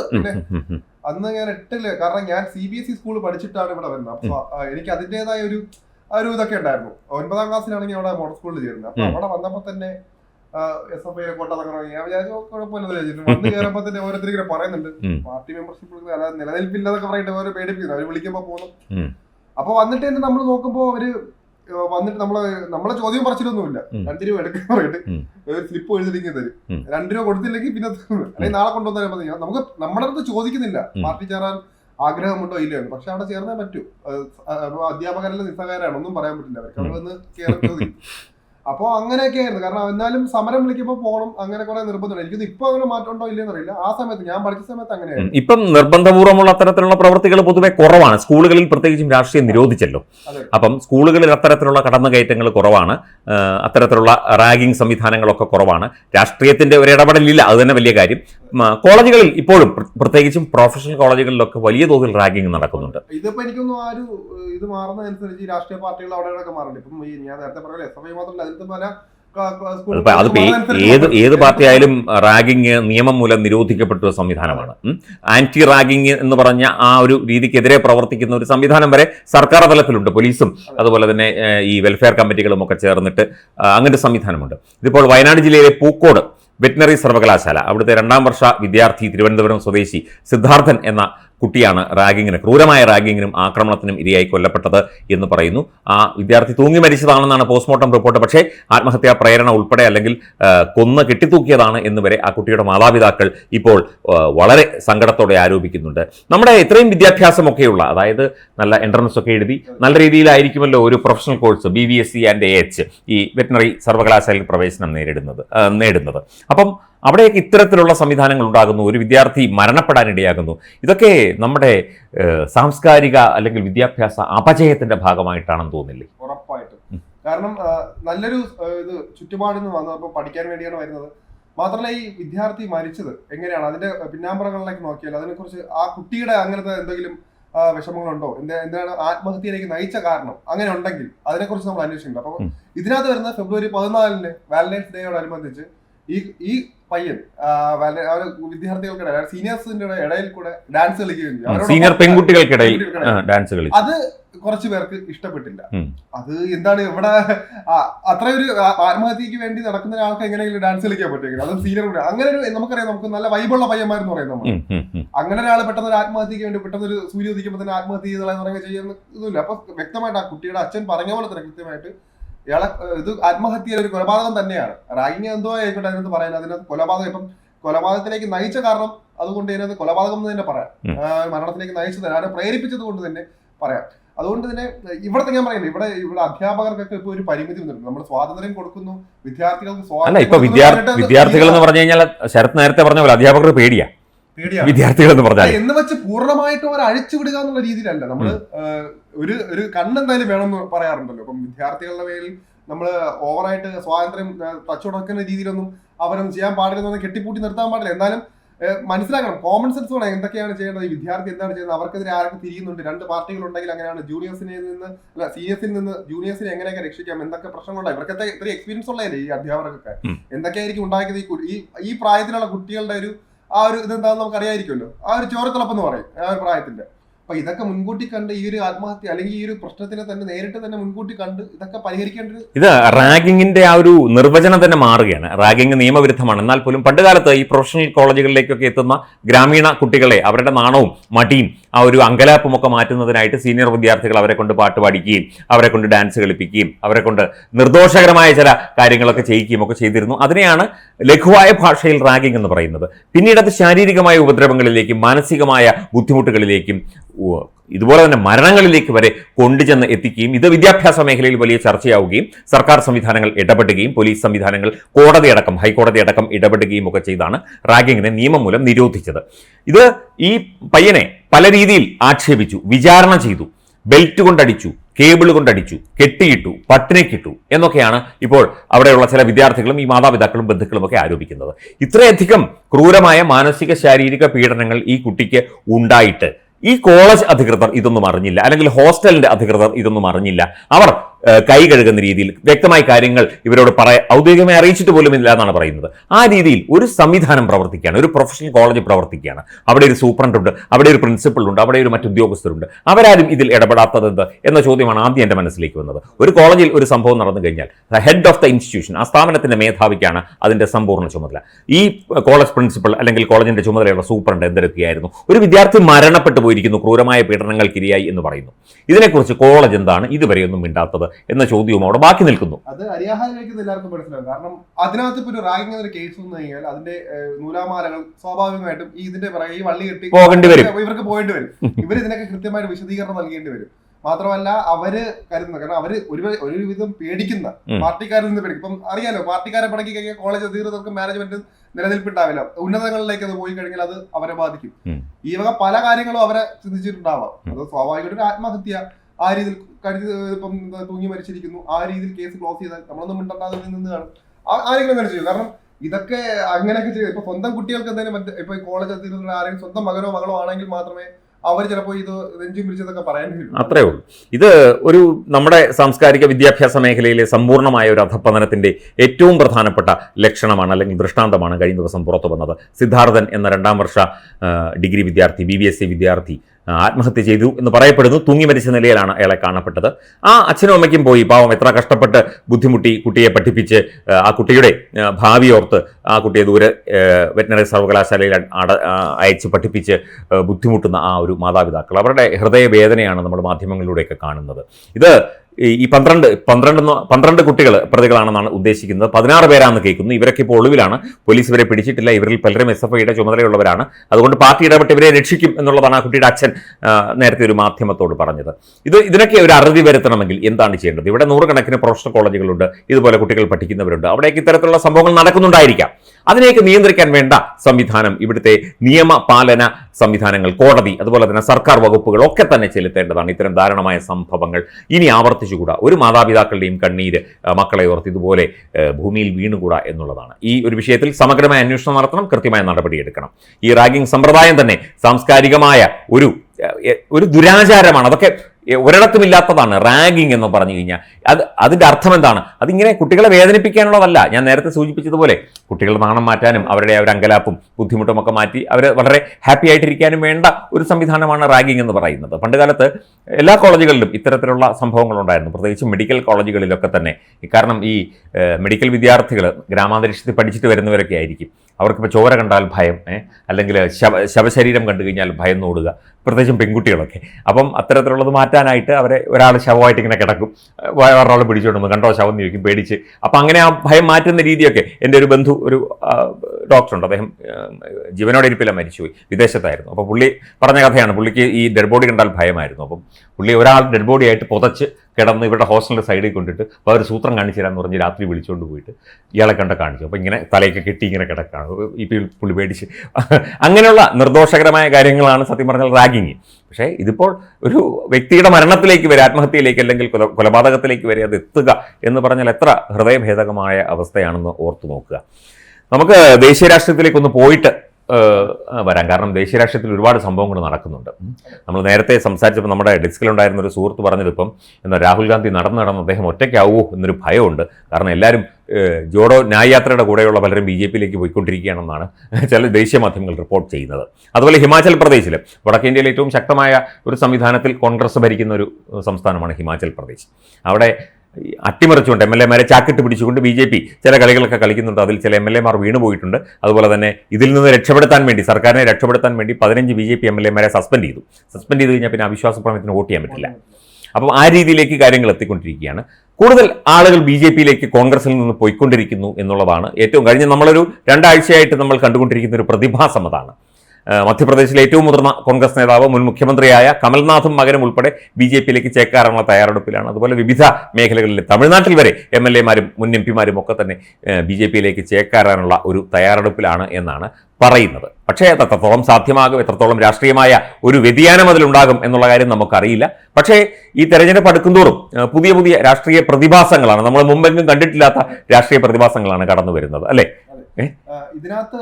അന്ന് ഞാൻ എട്ടിൽ കാരണം ഞാൻ C B S E school പഠിച്ചിട്ടാണ് ഇവിടെ വരുന്നത്. അപ്പൊ എനിക്ക് അതിന്റേതായ ഒരു ഒരു ഇതൊക്കെ ഉണ്ടായിരുന്നു. ഒൻപതാം ക്ലാസ്സിലാണെങ്കിൽ അവിടെ മോഡൽ സ്കൂളിൽ ചേരുന്നത്. അപ്പൊ. അവിടെ വന്നപ്പോ തന്നെ എസ് എഫ് ഐ കോട്ട ഞാൻ വിചാരിച്ചു കുഴപ്പമില്ലെന്ന് വന്ന് കയറുമ്പോ തന്നെ ഓരോരുത്തർ ഇങ്ങനെ പറയുന്നുണ്ട്. പാർട്ടി മെമ്പർഷിപ്പ് അല്ലാതെ നിലനിൽപ്പില്ലെന്നൊക്കെ പറഞ്ഞിട്ട് അവരെ പേടിപ്പിക്കുന്നു. അവർ വിളിക്കുമ്പോ പോകുന്നു. അപ്പൊ വന്നിട്ട് തന്നെ നമ്മൾ നോക്കുമ്പോ അവർ വന്നിട്ട് നമ്മളെ നമ്മളെ ചോദ്യം പറിച്ചിട്ടൊന്നുമില്ല. രണ്ട് രൂപ എടുക്കാൻ പറഞ്ഞിട്ട് ഒരു സ്ലിപ്പ് എഴുതിലേക്ക് തരും. രണ്ട് രൂപ കൊടുത്തില്ലെങ്കിൽ പിന്നെ. അല്ലെങ്കിൽ നാളെ കൊണ്ടുവന്നാൽ നമുക്ക് നമ്മുടെ അടുത്ത് ചോദിക്കുന്നില്ല. പാർട്ടി ചേരാൻ ആഗ്രഹമുണ്ടോ ഇല്ലയോ പക്ഷെ അവിടെ ചേർന്നേ പറ്റൂ. അധ്യാപകരല്ല നിസ്സഹാരാണ് ഒന്നും പറയാൻ പറ്റില്ല. അവർക്ക് അവിടെ വന്ന് കയറി ചോദിക്കും അപ്പോ അങ്ങനെയൊക്കെ ആയിരുന്നു. കാരണം എന്നാലും സമരം വിളിക്കുമ്പോൾ പോകണം. അങ്ങനെ കുറെ നിർബന്ധമുണ്ട് എനിക്കിത് ഇപ്പൊ അങ്ങനെ മാറ്റം ഉണ്ടോ ഇല്ലയെന്ന് അറിയില്ല ആ സമയത്ത് ഞാൻ പഠിച്ച സമയത്ത്. അങ്ങനെയായിരുന്നു. ഇപ്പം നിർബന്ധപൂർവമുള്ള അത്തരത്തിലുള്ള പ്രവർത്തികൾ പൊതുവെ കുറവാണ്. സ്കൂളുകളിൽ പ്രത്യേകിച്ചും രാഷ്ട്രീയം നിരോധിച്ചല്ലോ. അപ്പം സ്കൂളുകളിൽ അത്തരത്തിലുള്ള കടന്നുകയറ്റങ്ങൾ കുറവാണ്. അത്തരത്തിലുള്ള റാഗിംഗ് സംവിധാനങ്ങളൊക്കെ കുറവാണ്. രാഷ്ട്രീയത്തിന്റെ ഒരു ഇടപെടലില്ല അത് തന്നെ വലിയ കാര്യം. കോളേജുകളിൽ ഇപ്പോഴും പ്ര- പ്രത്യേകിച്ചും പ്രൊഫഷണൽ കോളേജുകളിലൊക്കെ വലിയ തോതിൽ റാഗിംഗ് നടക്കുന്നുണ്ട്. ഇതിപ്പോ എനിക്കൊന്നും ആ ഒരു ഇത് മാറുന്നതനുസരിച്ച് രാഷ്ട്രീയ പാർട്ടികൾ അവിടെ ഇവിടെയൊക്കെ മാറുന്നുണ്ട്. ഇപ്പം ഞാൻ നേരത്തെ പറഞ്ഞ എസ് എഫ് ഐ മാത്രമല്ല അതിലത്തെ പല അതിപ്പോ ഏത് ഏത് പാർട്ടി ആയാലും റാഗിങ് നിയമം മൂലം നിരോധിക്കപ്പെട്ട ഒരു സംവിധാനമാണ്. ആന്റി റാഗിങ് എന്ന് പറഞ്ഞ ആ ഒരു രീതിക്കെതിരെ പ്രവർത്തിക്കുന്ന ഒരു സംവിധാനം വരെ സർക്കാർ തലത്തിലുണ്ട്. പോലീസും അതുപോലെ തന്നെ ഈ വെൽഫെയർ കമ്മിറ്റികളും ഒക്കെ ചേർന്നിട്ട് അങ്ങനത്തെ അങ്ങനെ സംവിധാനമുണ്ട്. ഇതിപ്പോൾ വയനാട് ജില്ലയിലെ പൂക്കോട് വെറ്റിനറി സർവകലാശാല. അവിടുത്തെ രണ്ടാം വർഷ വിദ്യാർത്ഥി തിരുവനന്തപുരം സ്വദേശി സിദ്ധാർത്ഥൻ എന്ന കുട്ടിയാണ് റാഗിങ്ങിന് ക്രൂരമായ റാഗിങ്ങിനും ആക്രമണത്തിനും ഇരയായി കൊല്ലപ്പെട്ടത് എന്ന് പറയുന്നു. ആ വിദ്യാർത്ഥി തൂങ്ങി മരിച്ചതാണെന്നാണ് പോസ്റ്റ്മോർട്ടം റിപ്പോർട്ട്. പക്ഷേ ആത്മഹത്യാ പ്രേരണ ഉൾപ്പെടെ അല്ലെങ്കിൽ കൊന്ന് കെട്ടിത്തൂക്കിയതാണ് എന്ന് വരെ ആ കുട്ടിയുടെ മാതാപിതാക്കൾ ഇപ്പോൾ വളരെ സങ്കടത്തോടെ ആരോപിക്കുന്നുണ്ട്. നമ്മുടെ ഇത്രയും വിദ്യാഭ്യാസമൊക്കെയുള്ള അതായത് നല്ല എൻട്രൻസ് ഒക്കെ എഴുതി നല്ല രീതിയിലായിരിക്കുമല്ലോ ഒരു professional course B V S C and A H ഈ വെറ്റിനറി സർവകലാശാലയിൽ പ്രവേശനം നേരിടുന്നത് നേടുന്നത്. അപ്പം അവിടെയൊക്കെ ഇത്തരത്തിലുള്ള സംവിധാനങ്ങൾ ഉണ്ടാകുന്നു. ഒരു വിദ്യാർത്ഥി മരണപ്പെടാനിടയാകുന്നു ഇതൊക്കെ നമ്മുടെ സാംസ്കാരിക അല്ലെങ്കിൽ വിദ്യാഭ്യാസ അപജയത്തിന്റെ ഭാഗമായിട്ടാണെന്ന് തോന്നില്ലേ ഉറപ്പായിട്ടും. കാരണം നല്ലൊരു ഇത് ചുറ്റുപാടിൽ നിന്ന് വന്നപ്പോൾ പഠിക്കാൻ വേണ്ടിയാണ് വരുന്നത്. മാത്രമല്ല ഈ വിദ്യാർത്ഥി മരിച്ചത് എങ്ങനെയാണ്? അതിന്റെ പിന്നാമ്പറങ്ങളിലേക്ക് നോക്കിയാൽ അതിനെക്കുറിച്ച് ആ കുട്ടിയുടെ അങ്ങനത്തെ എന്തെങ്കിലും വിഷമങ്ങളുണ്ടോ? എന്താ എന്താണ് ആത്മഹത്യയിലേക്ക് നയിച്ച കാരണം അങ്ങനെ ഉണ്ടെങ്കിൽ അതിനെക്കുറിച്ച് നമ്മൾ അന്വേഷിക്കുന്നുണ്ട്. അപ്പൊ ഉം. ഇതിനകത്ത് വരുന്ന ഫെബ്രുവരി പതിനാലിന് വാലന്റൈൻസ് ഡേയോടനുബന്ധിച്ച് ഈ ഈ പയ്യൻ വിദ്യാർത്ഥികൾക്കിടയിൽ സീനിയേഴ്സിന്റെ ഇടയിൽ കൂടെ ഡാൻസ് കളിക്കുകയും സീനിയർ പെൺകുട്ടികൾക്കിടയിൽ. ഡാൻസ് കളിച്ചു. അത് കുറച്ചു പേർക്ക് ഇഷ്ടപ്പെട്ടില്ല. അത് എന്താണ് ഇവിടെ അത്ര അത്രയൊരു ആ- ആത്മഹത്യക്ക് വേണ്ടി നടക്കുന്ന ഒരാൾക്ക് എങ്ങനെയെങ്കിലും ഡാൻസ് കളിക്കാൻ പറ്റുമെങ്കിൽ അത് സീനിയർ കൂടെ. അങ്ങനെ ഒരു നമുക്കറിയാം നമുക്ക് നല്ല വൈബുള്ള പറയുന്നത് ഉം, ഉം, ഉം. അങ്ങനെ ഒരാൾ പെട്ടെന്ന് ഒരു ആത്മഹത്യക്ക് വേണ്ടി പെട്ടെന്ന് ഒരു സൂര്യ ഉദിക്കുമ്പോൾ തന്നെ ആത്മഹത്യ ചെയ്തതെന്ന് പറയുക ചെയ്യുന്ന ഇതുമില്ല. അപ്പൊ വ്യക്തമായിട്ട് ആ കുട്ടിയുടെ അച്ഛൻ പറഞ്ഞ പോലെ തന്നെ കൃത്യമായിട്ട് ഇയാളെ ഇത് ആത്മഹത്യ ഒരു കൊലപാതകം തന്നെയാണ്. റാഗിങ് എന്തോ ആയിക്കോട്ടെ അതിനകത്ത് പറയാൻ. അതിനകത്ത് കൊലപാതകം ഇപ്പം കൊലപാതകത്തിലേക്ക് നയിച്ച കാരണം അതുകൊണ്ട് ഇതിനകത്ത് കൊലപാതകം എന്ന് തന്നെ പറയാം. മരണത്തിലേക്ക് നയിച്ചത് ആരെ പ്രേരിപ്പിച്ചത് കൊണ്ട് തന്നെ പറയാം. അതുകൊണ്ട് തന്നെ ഇവിടത്തെ ഞാൻ പറയുന്നത് ഇവിടെ ഇവിടെ അധ്യാപകർക്കൊക്കെ ഇപ്പൊ ഒരു പരിമിതി വന്നിട്ടുണ്ട്. നമ്മൾ സ്വാതന്ത്ര്യം കൊടുക്കുന്നു വിദ്യാർത്ഥികൾക്ക് സ്വാതന്ത്ര്യം വിദ്യാർത്ഥികൾ എന്ന് പറഞ്ഞു കഴിഞ്ഞാൽ ശരത് നേരത്തെ പറഞ്ഞ പോലെ അധ്യാപകർ പേടിയാ. പേടിയാണ്. വിദ്യാർത്ഥികൾ എന്ന് പറഞ്ഞാൽ എന്ന് വെച്ച് പൂർണമായിട്ടും അവർ അഴിച്ചുവിടുക എന്നുള്ള രീതിയിലല്ല. നമ്മൾ ഒരു ഒരു കണ്ണെന്തായാലും വേണം എന്ന് പറയാറുണ്ടല്ലോ. അപ്പം വിദ്യാർത്ഥികളുടെ പേരിൽ നമ്മൾ ഓവറായിട്ട് സ്വാതന്ത്ര്യം തച്ചുടക്കുന്ന രീതിയിലൊന്നും അവരൊന്നും ചെയ്യാൻ പാടില്ലെന്നൊന്നും കെട്ടിപ്പൂട്ടി നിർത്താൻ പാടില്ല. എന്നാലും മനസ്സിലാക്കണം. കോമൺ സെൻസ് വേണം. എന്തൊക്കെയാണ് ചെയ്യേണ്ടത്? ഈ വിദ്യാർത്ഥി എന്താണ് ചെയ്യുന്നത്? അവർക്കെതിരെ ആരൊക്കെ തിരിയുന്നുണ്ട്? രണ്ട് പാർട്ടികൾ ഉണ്ടെങ്കിൽ അങ്ങനെയാണ് ജൂനിയേഴ്സിനെ നിന്ന് അല്ല സീനിയേഴ്സിൽ നിന്ന് ജൂനിയേഴ്സിനെ എങ്ങനെയൊക്കെ രക്ഷിക്കാം? എന്തൊക്കെ പ്രശ്നങ്ങളുണ്ടായി ഇവർക്കത്തെ ഇത്രയും എക്സ്പീരിയൻസ് ഉള്ളതല്ലേ ഈ അധ്യാപകർക്കൊക്കെ. എന്തൊക്കെയായിരിക്കും ഉണ്ടാക്കിയത്? ഈ ഈ പ്രായത്തിലുള്ള കുട്ടികളുടെ ഒരു ആ ഒരു ഇതെന്താണെന്ന് നമുക്ക് അറിയായിരിക്കുമല്ലോ ആ ഒരു ചോരത്തിളപ്പെന്ന് പറയും ആ ഒരു പ്രായത്തിന്റെ. അപ്പൊ ഇതൊക്കെ മുൻകൂട്ടി കണ്ട് ഈ ഒരു ആത്മഹത്യ അല്ലെങ്കിൽ ഈ ഒരു പ്രശ്നത്തിനെ തന്നെ നേരിട്ട് തന്നെ മുൻകൂട്ടി കണ്ട് ഇതൊക്കെ പരിഹരിക്കേണ്ടത് ഇത് റാഗിങ്ങിന്റെ ആ ഒരു നിർവചനം തന്നെ മാറുകയാണ്. റാഗിങ് നിയമവിരുദ്ധമാണ്. എന്നാൽ പോലും പണ്ടുകാലത്ത് ഈ പ്രൊഫഷണൽ കോളേജുകളിലേക്കൊക്കെ എത്തുന്ന ഗ്രാമീണ കുട്ടികളെ അവരുടെ നാണവും മടിയും ആ ഒരു അങ്കലാപ്പമൊക്കെ മാറ്റുന്നതിനായിട്ട് സീനിയർ വിദ്യാർത്ഥികൾ അവരെ കൊണ്ട് പാട്ട് പാടിക്കുകയും അവരെ കൊണ്ട് ഡാൻസ് കളിപ്പിക്കുകയും അവരെ കൊണ്ട് നിർദോഷകരമായ ചില കാര്യങ്ങളൊക്കെ ചെയ്യിക്കുകയും ഒക്കെ ചെയ്തിരുന്നു. അതിനെയാണ് ലഘുവായ ഭാഷയിൽ റാഗിംഗ് എന്ന് പറയുന്നത്. പിന്നീട് അത് ശാരീരികമായ ഉപദ്രവങ്ങളിലേക്കും മാനസികമായ ബുദ്ധിമുട്ടുകളിലേക്കും ഇതുപോലെ തന്നെ മരണങ്ങളിലേക്ക് വരെ കൊണ്ടുചെന്ന് എത്തിക്കുകയും ഇത് വിദ്യാഭ്യാസ മേഖലയിൽ വലിയ ചർച്ചയാവുകയും സർക്കാർ സംവിധാനങ്ങൾ ഇടപെടുകയും പോലീസ് സംവിധാനങ്ങൾ കോടതിയടക്കം ഹൈക്കോടതി അടക്കം ഇടപെടുകയും ഒക്കെ ചെയ്താണ് റാഗിങ്ങിനെ നിയമം മൂലം നിരോധിച്ചത്. ഇത് ഈ പയ്യനെ പല രീതിയിൽ ആക്ഷേപിച്ചു വിചാരണ ചെയ്തു. ബെൽറ്റ് കൊണ്ടടിച്ചു കേബിൾ കൊണ്ടടിച്ചു കെട്ടിയിട്ടു പട്ടിണിക്കിട്ടു എന്നൊക്കെയാണ് ഇപ്പോൾ അവിടെയുള്ള ചില വിദ്യാർത്ഥികളും ഈ മാതാപിതാക്കളും ബന്ധുക്കളും ഒക്കെ ആരോപിക്കുന്നത്. ഇത്രയധികം ക്രൂരമായ മാനസിക ശാരീരിക പീഡനങ്ങൾ ഈ കുട്ടിക്ക് ഉണ്ടായിട്ട് ഈ കോളേജ് അധികൃതർ ഇതൊന്നും അറിഞ്ഞില്ല. അല്ലെങ്കിൽ ഹോസ്റ്റലിന്റെ അധികൃതർ ഇതൊന്നും അറിഞ്ഞില്ല. അവർ കൈ കഴുകുന്ന രീതിയിൽ വ്യക്തമായ കാര്യങ്ങൾ ഇവരോട് പറയ ഔദ്യോഗികമായി അറിയിച്ചിട്ട് പോലും ഇല്ല എന്നാണ് പറയുന്നത്. ആ രീതിയിൽ ഒരു സംവിധാനം പ്രവർത്തിക്കുകയാണ് ഒരു പ്രൊഫഷണൽ കോളേജ് പ്രവർത്തിക്കുകയാണ്. അവിടെ ഒരു സൂപ്രണ്ട് ഉണ്ട് അവിടെ ഒരു പ്രിൻസിപ്പൽ ഉണ്ട് അവിടെ ഒരു മറ്റു ഉദ്യോഗസ്ഥരുണ്ട്. അവരാരും ഇതിൽ ഇടപെടാത്തത് എന്ന ചോദ്യമാണ് ആദ്യം എന്റെ മനസ്സിലേക്ക് വന്നത്. ഒരു കോളേജിൽ ഒരു സംഭവം നടന്നു കഴിഞ്ഞാൽ ഹെഡ് ഓഫ് ദ ഇൻസ്റ്റിറ്റ്യൂഷൻ ആ സ്ഥാപനത്തിന്റെ മേധാവിക്കാണ് അതിന്റെ സമ്പൂർണ ചുമതല. ഈ കോളേജ് പ്രിൻസിപ്പൾ അല്ലെങ്കിൽ കോളേജിന്റെ ചുമതലയുള്ള സൂപ്രണ്ട് എന്തെടുക്കുകയായിരുന്നു? ഒരു വിദ്യാർത്ഥി മരണപ്പെട്ടു പോയിരിക്കുന്നു ക്രൂരമായ പീഡനങ്ങൾക്കിരയായി എന്ന് പറയുന്നു. ഇതിനെക്കുറിച്ച് കോളേജ് എന്താണ് ഇതുവരെയൊന്നും മിണ്ടാത്തത്? എന്ന ചോദ്യവും അവിടെ ബാക്കി നിൽക്കുന്നു. അത് അരിയാഹാരം എല്ലാവർക്കും മനസ്സിലാവും. കാരണം അതിനകത്ത് ഇപ്പോൾ ഒരു റാഗിങ് എന്നൊരു കേസ് വന്നു കഴിഞ്ഞാൽ അതിന്റെ നൂലാമാലകൾ സ്വാഭാവികമായിട്ടും ഈ ഇതിന്റെ പിറകെ ഈ വള്ളി കെട്ടി പോകേണ്ടി വരും. ഇവർക്ക് പോയിട്ട് വരും. ഇവർ ഇതിനൊക്കെ കൃത്യമായിട്ട് വിശദീകരണം നൽകേണ്ടി വരും. മാത്രമല്ല അവർ കരുതുന്ന കാരണം അവർ ഒരു ഒരുവിധം പേടിക്കുന്ന. പാർട്ടിക്കാരിൽ നിന്ന് പേടിക്കും. ഇപ്പം അറിയാലോ പാർട്ടിക്കാരെ പടക്കി കഴിഞ്ഞാൽ കോളേജ് അധികൃതർക്ക് മാനേജ്മെന്റ് നിലനിൽപ്പുണ്ടാവില്ല. ഉന്നതങ്ങളിലേക്ക് അത് പോയി കഴിഞ്ഞാൽ അത് അവരെ ബാധിക്കും. ഈ വക പല കാര്യങ്ങളും അവരെ ചിന്തിച്ചിട്ടുണ്ടാവാം. അത് സ്വാഭാവികമായിട്ട് ഒരു ആത്മഹത്യ. ആ രീതിയിൽ കരുതി ഇപ്പം തൂങ്ങി മരിച്ചിരിക്കുന്നു ആ രീതിയിൽ കേസ് ക്ലോസ് ചെയ്താൽ നമ്മളൊന്നും മിണ്ടാതെ നിന്ന് ആ- ആരെങ്കിലും മരിച്ചു കാരണം ഇതൊക്കെ അങ്ങനെയൊക്കെ ചെയ്യും. ഇപ്പൊ സ്വന്തം കുട്ടികൾക്ക് എന്തെങ്കിലും മറ്റേ ഇപ്പൊ കോളേജ് എത്തിയിട്ടുള്ള ആരെങ്കിലും സ്വന്തം മകനോ മകളോ ആണെങ്കിൽ മാത്രമേ അവർ ചിലപ്പോൾ ഇത് നെഞ്ചും പിടിച്ചതൊക്കെ പറയാൻ അത്രേ ഉള്ളൂ. ഇത് ഒരു നമ്മുടെ സാംസ്കാരിക വിദ്യാഭ്യാസ മേഖലയിലെ സമ്പൂർണമായ ഒരു അധപ്പതനത്തിന്റെ ഏറ്റവും പ്രധാനപ്പെട്ട ലക്ഷണമാണ് അല്ലെങ്കിൽ ദൃഷ്ടാന്തമാണ് കഴിഞ്ഞ ദിവസം പുറത്തു വന്നത്. സിദ്ധാർത്ഥൻ എന്ന രണ്ടാം വർഷ ഡിഗ്രി വിദ്യാർത്ഥി ബി വിദ്യാർത്ഥി ആത്മഹത്യ ചെയ്തു എന്ന് പറയപ്പെടുന്നു. തൂങ്ങി മരിച്ച നിലയിലാണ് അയാളെ കാണപ്പെട്ടത്. ആ അച്ഛനും അമ്മയ്ക്കും പോയി പാവം എത്ര കഷ്ടപ്പെട്ട് ബുദ്ധിമുട്ടി കുട്ടിയെ പഠിപ്പിച്ച് ആ, കുട്ടിയുടെ ഭാവി ഓർത്ത് ആ കുട്ടിയെ ദൂരെ വെറ്റിനറി സർവകലാശാലയിൽ അട അയച്ച് പഠിപ്പിച്ച് ബുദ്ധിമുട്ടുന്ന ആ ഒരു മാതാപിതാക്കൾ. അവരുടെ ഹൃദയവേദനയാണ് നമ്മൾ മാധ്യമങ്ങളിലൂടെയൊക്കെ കാണുന്നത്. ഇത് ഈ- പന്ത്രണ്ട് പന്ത്രണ്ട് പന്ത്രണ്ട് കുട്ടികൾ പ്രതികളാണെന്നാണ് ഉദ്ദേശിക്കുന്നത്. പതിനാറ് പേരാണെന്ന് കേൾക്കുന്നു. ഇവരൊക്കെ ഇപ്പോൾ ഒളിവിലാണ്. പോലീസ് ഇവരെ പിടിച്ചിട്ടില്ല. ഇവരിൽ പലരും എസ് എഫ് ഐയുടെ ചുമതലയുള്ളവരാണ്. അതുകൊണ്ട് പാർട്ടി ഇടപെട്ട് ഇവരെ രക്ഷിക്കും എന്നുള്ളതാണ് ആ കുട്ടിയുടെ അച്ഛൻ നേരത്തെ ഒരു മാധ്യമത്തോട് പറഞ്ഞത്. ഇത് ഇതിനൊക്കെ ഒരു അറുതി വരുത്തണമെങ്കിൽ എന്താണ് ചെയ്യേണ്ടത്? ഇവിടെ നൂറുകണക്കിന് പ്രൊഫഷണൽ കോളേജുകളുണ്ട്. ഇതുപോലെ കുട്ടികൾ പഠിക്കുന്നവരുണ്ട്. അവിടേക്ക് ഇത്തരത്തിലുള്ള സംഭവങ്ങൾ നടക്കുന്നുണ്ടായിരിക്കാം. അതിനെയൊക്കെ നിയന്ത്രിക്കാൻ വേണ്ട സംവിധാനം ഇവിടുത്തെ നിയമപാലന സംവിധാനങ്ങൾ കോടതി അതുപോലെ തന്നെ സർക്കാർ വകുപ്പുകൾ ഒക്കെ തന്നെ ചെലുത്തേണ്ടതാണ് ഇത്തരം ദാരുണമായ സംഭവങ്ങൾ. ഇനി ആവർത്തിച്ചുകൂടാ. ഒരു മാതാപിതാക്കളുടെയും കണ്ണീര് മക്കളെ ഓർത്ത് ഇതുപോലെ ഭൂമിയിൽ വീണുകൂടാ എന്നുള്ളതാണ്. ഈ ഒരു വിഷയത്തിൽ സമഗ്രമായ അന്വേഷണം നടത്തണം കൃത്യമായ നടപടിയെടുക്കണം ഈ റാഗിംഗ് സമ്പ്രദായം തന്നെ സാംസ്കാരികമായ ഒരു ഒരു ദുരാചാരമാണ്. അതൊക്കെ ഒരിടത്തുമില്ലാത്തതാണ്. റാഗിംഗ് എന്ന് പറഞ്ഞു കഴിഞ്ഞാൽ അത് അതിന്റെ അർത്ഥം എന്താണ്? അതിങ്ങനെ കുട്ടികളെ വേദനിപ്പിക്കാനുള്ളതല്ല. ഞാൻ നേരത്തെ സൂചിപ്പിച്ചതുപോലെ കുട്ടികൾ നാണം മാറ്റാനും അവരുടെ ഒരു അങ്കലാപ്പും ബുദ്ധിമുട്ടുമൊക്കെ മാറ്റി അവർ വളരെ ഹാപ്പി ആയിട്ടിരിക്കാനും വേണ്ട ഒരു സംവിധാനമാണ് റാഗിംഗ് എന്ന് പറയുന്നത്. പണ്ടുകാലത്ത് എല്ലാ കോളേജുകളിലും ഇത്തരത്തിലുള്ള സംഭവങ്ങളുണ്ടായിരുന്നു പ്രത്യേകിച്ച് മെഡിക്കൽ കോളേജുകളിലൊക്കെ തന്നെ. കാരണം ഈ മെഡിക്കൽ വിദ്യാർത്ഥികൾ ഗ്രാമാന്തരീക്ഷത്തിൽ പഠിച്ചിട്ട് വരുന്നവരൊക്കെ ആയിരിക്കും. അവർക്കിപ്പോൾ ചോര കണ്ടാൽ ഭയം അല്ലെങ്കിൽ ശവ ശവശരീരം കണ്ടു കഴിഞ്ഞാൽ ഭയം നോടുക പ്രത്യേകിച്ചും പെൺകുട്ടികളൊക്കെ. അപ്പം അത്തരത്തിലുള്ളത് മാറ്റാനായിട്ട് അവരെ ഒരാൾ ശവമായിട്ട് ഇങ്ങനെ കിടക്കും. വേറൊരാൾ പിടിച്ചുകൊണ്ട് വന്ന് കണ്ടോ ശവം എന്ന് ചോദിക്കും പേടിച്ച്. അപ്പം അങ്ങനെ ആ ഭയം മാറ്റുന്ന രീതിയൊക്കെ എന്റെ ഒരു ബന്ധു ഒരു ഡോക്ടറുണ്ട്. അദ്ദേഹം ജീവനോടെ ഇരിപ്പില്ല മരിച്ചുപോയി. വിദേശത്തായിരുന്നു. അപ്പോൾ പുള്ളി പറഞ്ഞ കഥയാണ്. പുള്ളിക്ക് ഈ ഡെഡ് ബോഡി കണ്ടാൽ ഭയമായിരുന്നു. അപ്പം പുള്ളി ഒരാൾ ഡെഡ് ബോഡി ആയിട്ട് പുതച്ച് കിടന്ന് ഇവരുടെ ഹോസ്റ്റലിന്റെ സൈഡിൽ കൊണ്ടിട്ട് അപ്പോൾ അവർ സൂത്രം കാണിച്ചു തരാമെന്ന് പറഞ്ഞ് രാത്രി വിളിച്ചുകൊണ്ട് പോയിട്ട് ഇയാളെ കണ്ട കാണിച്ചു. അപ്പോൾ ഇങ്ങനെ തലയൊക്കെ കെട്ടി ഇങ്ങനെ കിടക്കാണ്. ഈ പുള്ളി പേടിച്ച് *laughs* അങ്ങനെയുള്ള നിർദോഷകരമായ കാര്യങ്ങളാണ് സത്യം പറഞ്ഞാൽ റാഗിങ്. പക്ഷേ ഇതിപ്പോൾ ഒരു വ്യക്തിയുടെ മരണത്തിലേക്ക് വരെ ആത്മഹത്യയിലേക്ക് അല്ലെങ്കിൽ കൊല കൊലപാതകത്തിലേക്ക് വരെ അത് എത്തുക എന്ന് പറഞ്ഞാൽ എത്ര ഹൃദയഭേദകമായ അവസ്ഥയാണെന്ന് ഓർത്തു നോക്കുക. നമുക്ക് ദേശീയ രാഷ്ട്രീയത്തിലേക്ക് ഒന്ന് പോയിട്ട് വരാം. കാരണം ദേശീയ രാഷ്ട്രീയത്തിൽ ഒരുപാട് സംഭവങ്ങൾ നടക്കുന്നുണ്ട്. നമ്മൾ നേരത്തെ സംസാരിച്ചപ്പോൾ നമ്മുടെ ഡെസ്കിലുണ്ടായിരുന്ന ഒരു സുഹൃത്ത് പറഞ്ഞത് ഇപ്പം എന്നാൽ രാഹുൽ ഗാന്ധി നടന്നു നടന്ന് അദ്ദേഹം ഒറ്റയ്ക്കാവൂ എന്നൊരു ഭയമുണ്ട്. കാരണം എല്ലാവരും ജോഡോ ന്യായ യാത്രയുടെ കൂടെയുള്ള പലരും ബി ജെ പിയിലേക്ക് പോയിക്കൊണ്ടിരിക്കുകയാണെന്നാണ് ചില ദേശീയ മാധ്യമങ്ങൾ റിപ്പോർട്ട് ചെയ്യുന്നത്. അതുപോലെ ഹിമാചൽ പ്രദേശിൽ വടക്കേന്ത്യയിലെ ഏറ്റവും ശക്തമായ ഒരു സംവിധാനത്തിൽ കോൺഗ്രസ് ഭരിക്കുന്ന ഒരു സംസ്ഥാനമാണ് ഹിമാചൽ പ്രദേശ്. അവിടെ അട്ടിമറിച്ചുകൊണ്ട് എം എൽ എമാരെ ചാക്കിട്ട് പിടിച്ചുകൊണ്ട് ബി ജെ പി ചില കളികളൊക്കെ കളിക്കുന്നുണ്ട്. അതിൽ ചില എം എൽ എമാർ വീണുപോയിട്ടുണ്ട്. അതുപോലെ തന്നെ ഇതിൽ നിന്ന് രക്ഷപ്പെടുത്താൻ വേണ്ടി സർക്കാരിനെ രക്ഷപ്പെടുത്താൻ വേണ്ടി പതിനഞ്ച് B J P M L എമാരെ സസ്പെൻഡ് ചെയ്തു. സസ്പെൻഡ് ചെയ്ത് കഴിഞ്ഞാൽ പിന്നെ അവിശ്വാസ പ്രമേയത്തിന് വോട്ട് ചെയ്യാൻ പറ്റില്ല. അപ്പം ആ രീതിയിലേക്ക് കാര്യങ്ങൾ എത്തിക്കൊണ്ടിരിക്കുകയാണ്. കൂടുതൽ ആളുകൾ ബി ജെ പിയിലേക്ക് കോൺഗ്രസിൽ നിന്ന് പോയിക്കൊണ്ടിരിക്കുന്നു എന്നുള്ളതാണ് ഏറ്റവും കഴിഞ്ഞ നമ്മളൊരു രണ്ടാഴ്ചയായിട്ട് നമ്മൾ കണ്ടുകൊണ്ടിരിക്കുന്ന ഒരു പ്രതിഭാസം അതാണ് മധ്യപ്രദേശിലെ ഏറ്റവും മുതിർന്ന കോൺഗ്രസ് നേതാവ് മുൻ മുഖ്യമന്ത്രിയായ കമൽനാഥും മകനും ഉൾപ്പെടെ ബി ജെ പിയിലേക്ക് ചേക്കാറുള്ള തയ്യാറെടുപ്പിലാണ്. അതുപോലെ വിവിധ മേഖലകളിൽ തമിഴ്നാട്ടിൽ വരെ എം എൽ എമാരും മുൻ എം പിമാരും ഒക്കെ തന്നെ ബി ജെ പിയിലേക്ക് ചേക്കാറാനുള്ള ഒരു തയ്യാറെടുപ്പിലാണ് എന്നാണ് പറയുന്നത്. പക്ഷേ അത് എത്രത്തോളം സാധ്യമാകും എത്രത്തോളം രാഷ്ട്രീയമായ ഒരു വ്യതിയാനം അതിലുണ്ടാകും എന്നുള്ള കാര്യം നമുക്കറിയില്ല. പക്ഷേ ഈ തെരഞ്ഞെടുപ്പ് അടുക്കുന്തോറും പുതിയ പുതിയ രാഷ്ട്രീയ പ്രതിഭാസങ്ങളാണ് നമ്മൾ മുമ്പെങ്കിലും കണ്ടിട്ടില്ലാത്ത രാഷ്ട്രീയ പ്രതിഭാസങ്ങളാണ് കടന്നു വരുന്നത് അല്ലേ? ഇതിനകത്ത്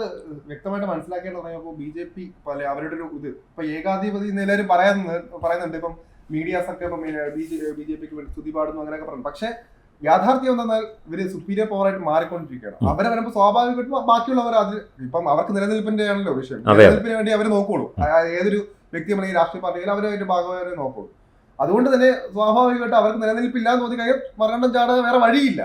വ്യക്തമായിട്ട് മനസ്സിലാക്കേണ്ടത് പറയുമ്പോൾ ബി ജെ പി പല അവരുടെ ഒരു ഇത്. ഇപ്പൊ ഏകാധിപതി എല്ലാവരും പറയുന്നത് പറയുന്നുണ്ട്. ഇപ്പം മീഡിയാസ് ഒക്കെ ഇപ്പം ബി ജെ പിക്ക് വേണ്ടി സ്തുതി പാടുന്നു അങ്ങനെയൊക്കെ പറഞ്ഞു പക്ഷെ യാഥാർത്ഥ്യം എന്തെന്നാൽ ഇവർ സുപ്പീരിയർ പവർ ആയിട്ട് മാറിക്കൊണ്ടിരിക്കുകയാണ്. അവരെ വരുമ്പോൾ സ്വാഭാവികമായിട്ടും ബാക്കിയുള്ളവർ അത് ഇപ്പം അവർക്ക് നിലനിൽപ്പിന്റെ ആണല്ലോ വിഷയം നിലനിൽപ്പിന് വേണ്ടി അവർ നോക്കുള്ളൂ. ഏതൊരു വ്യക്തിയും ഈ രാഷ്ട്രീയ പാർട്ടിയിൽ അവരെ അതിന്റെ ഭാഗമായി നോക്കുള്ളൂ. അതുകൊണ്ട് തന്നെ സ്വാഭാവികമായിട്ട് അവർക്ക് നിലനിൽപ്പില്ല എന്ന് തോന്നി കഴിഞ്ഞാൽ മരണം ചാടാൻ വേറെ വഴിയില്ല.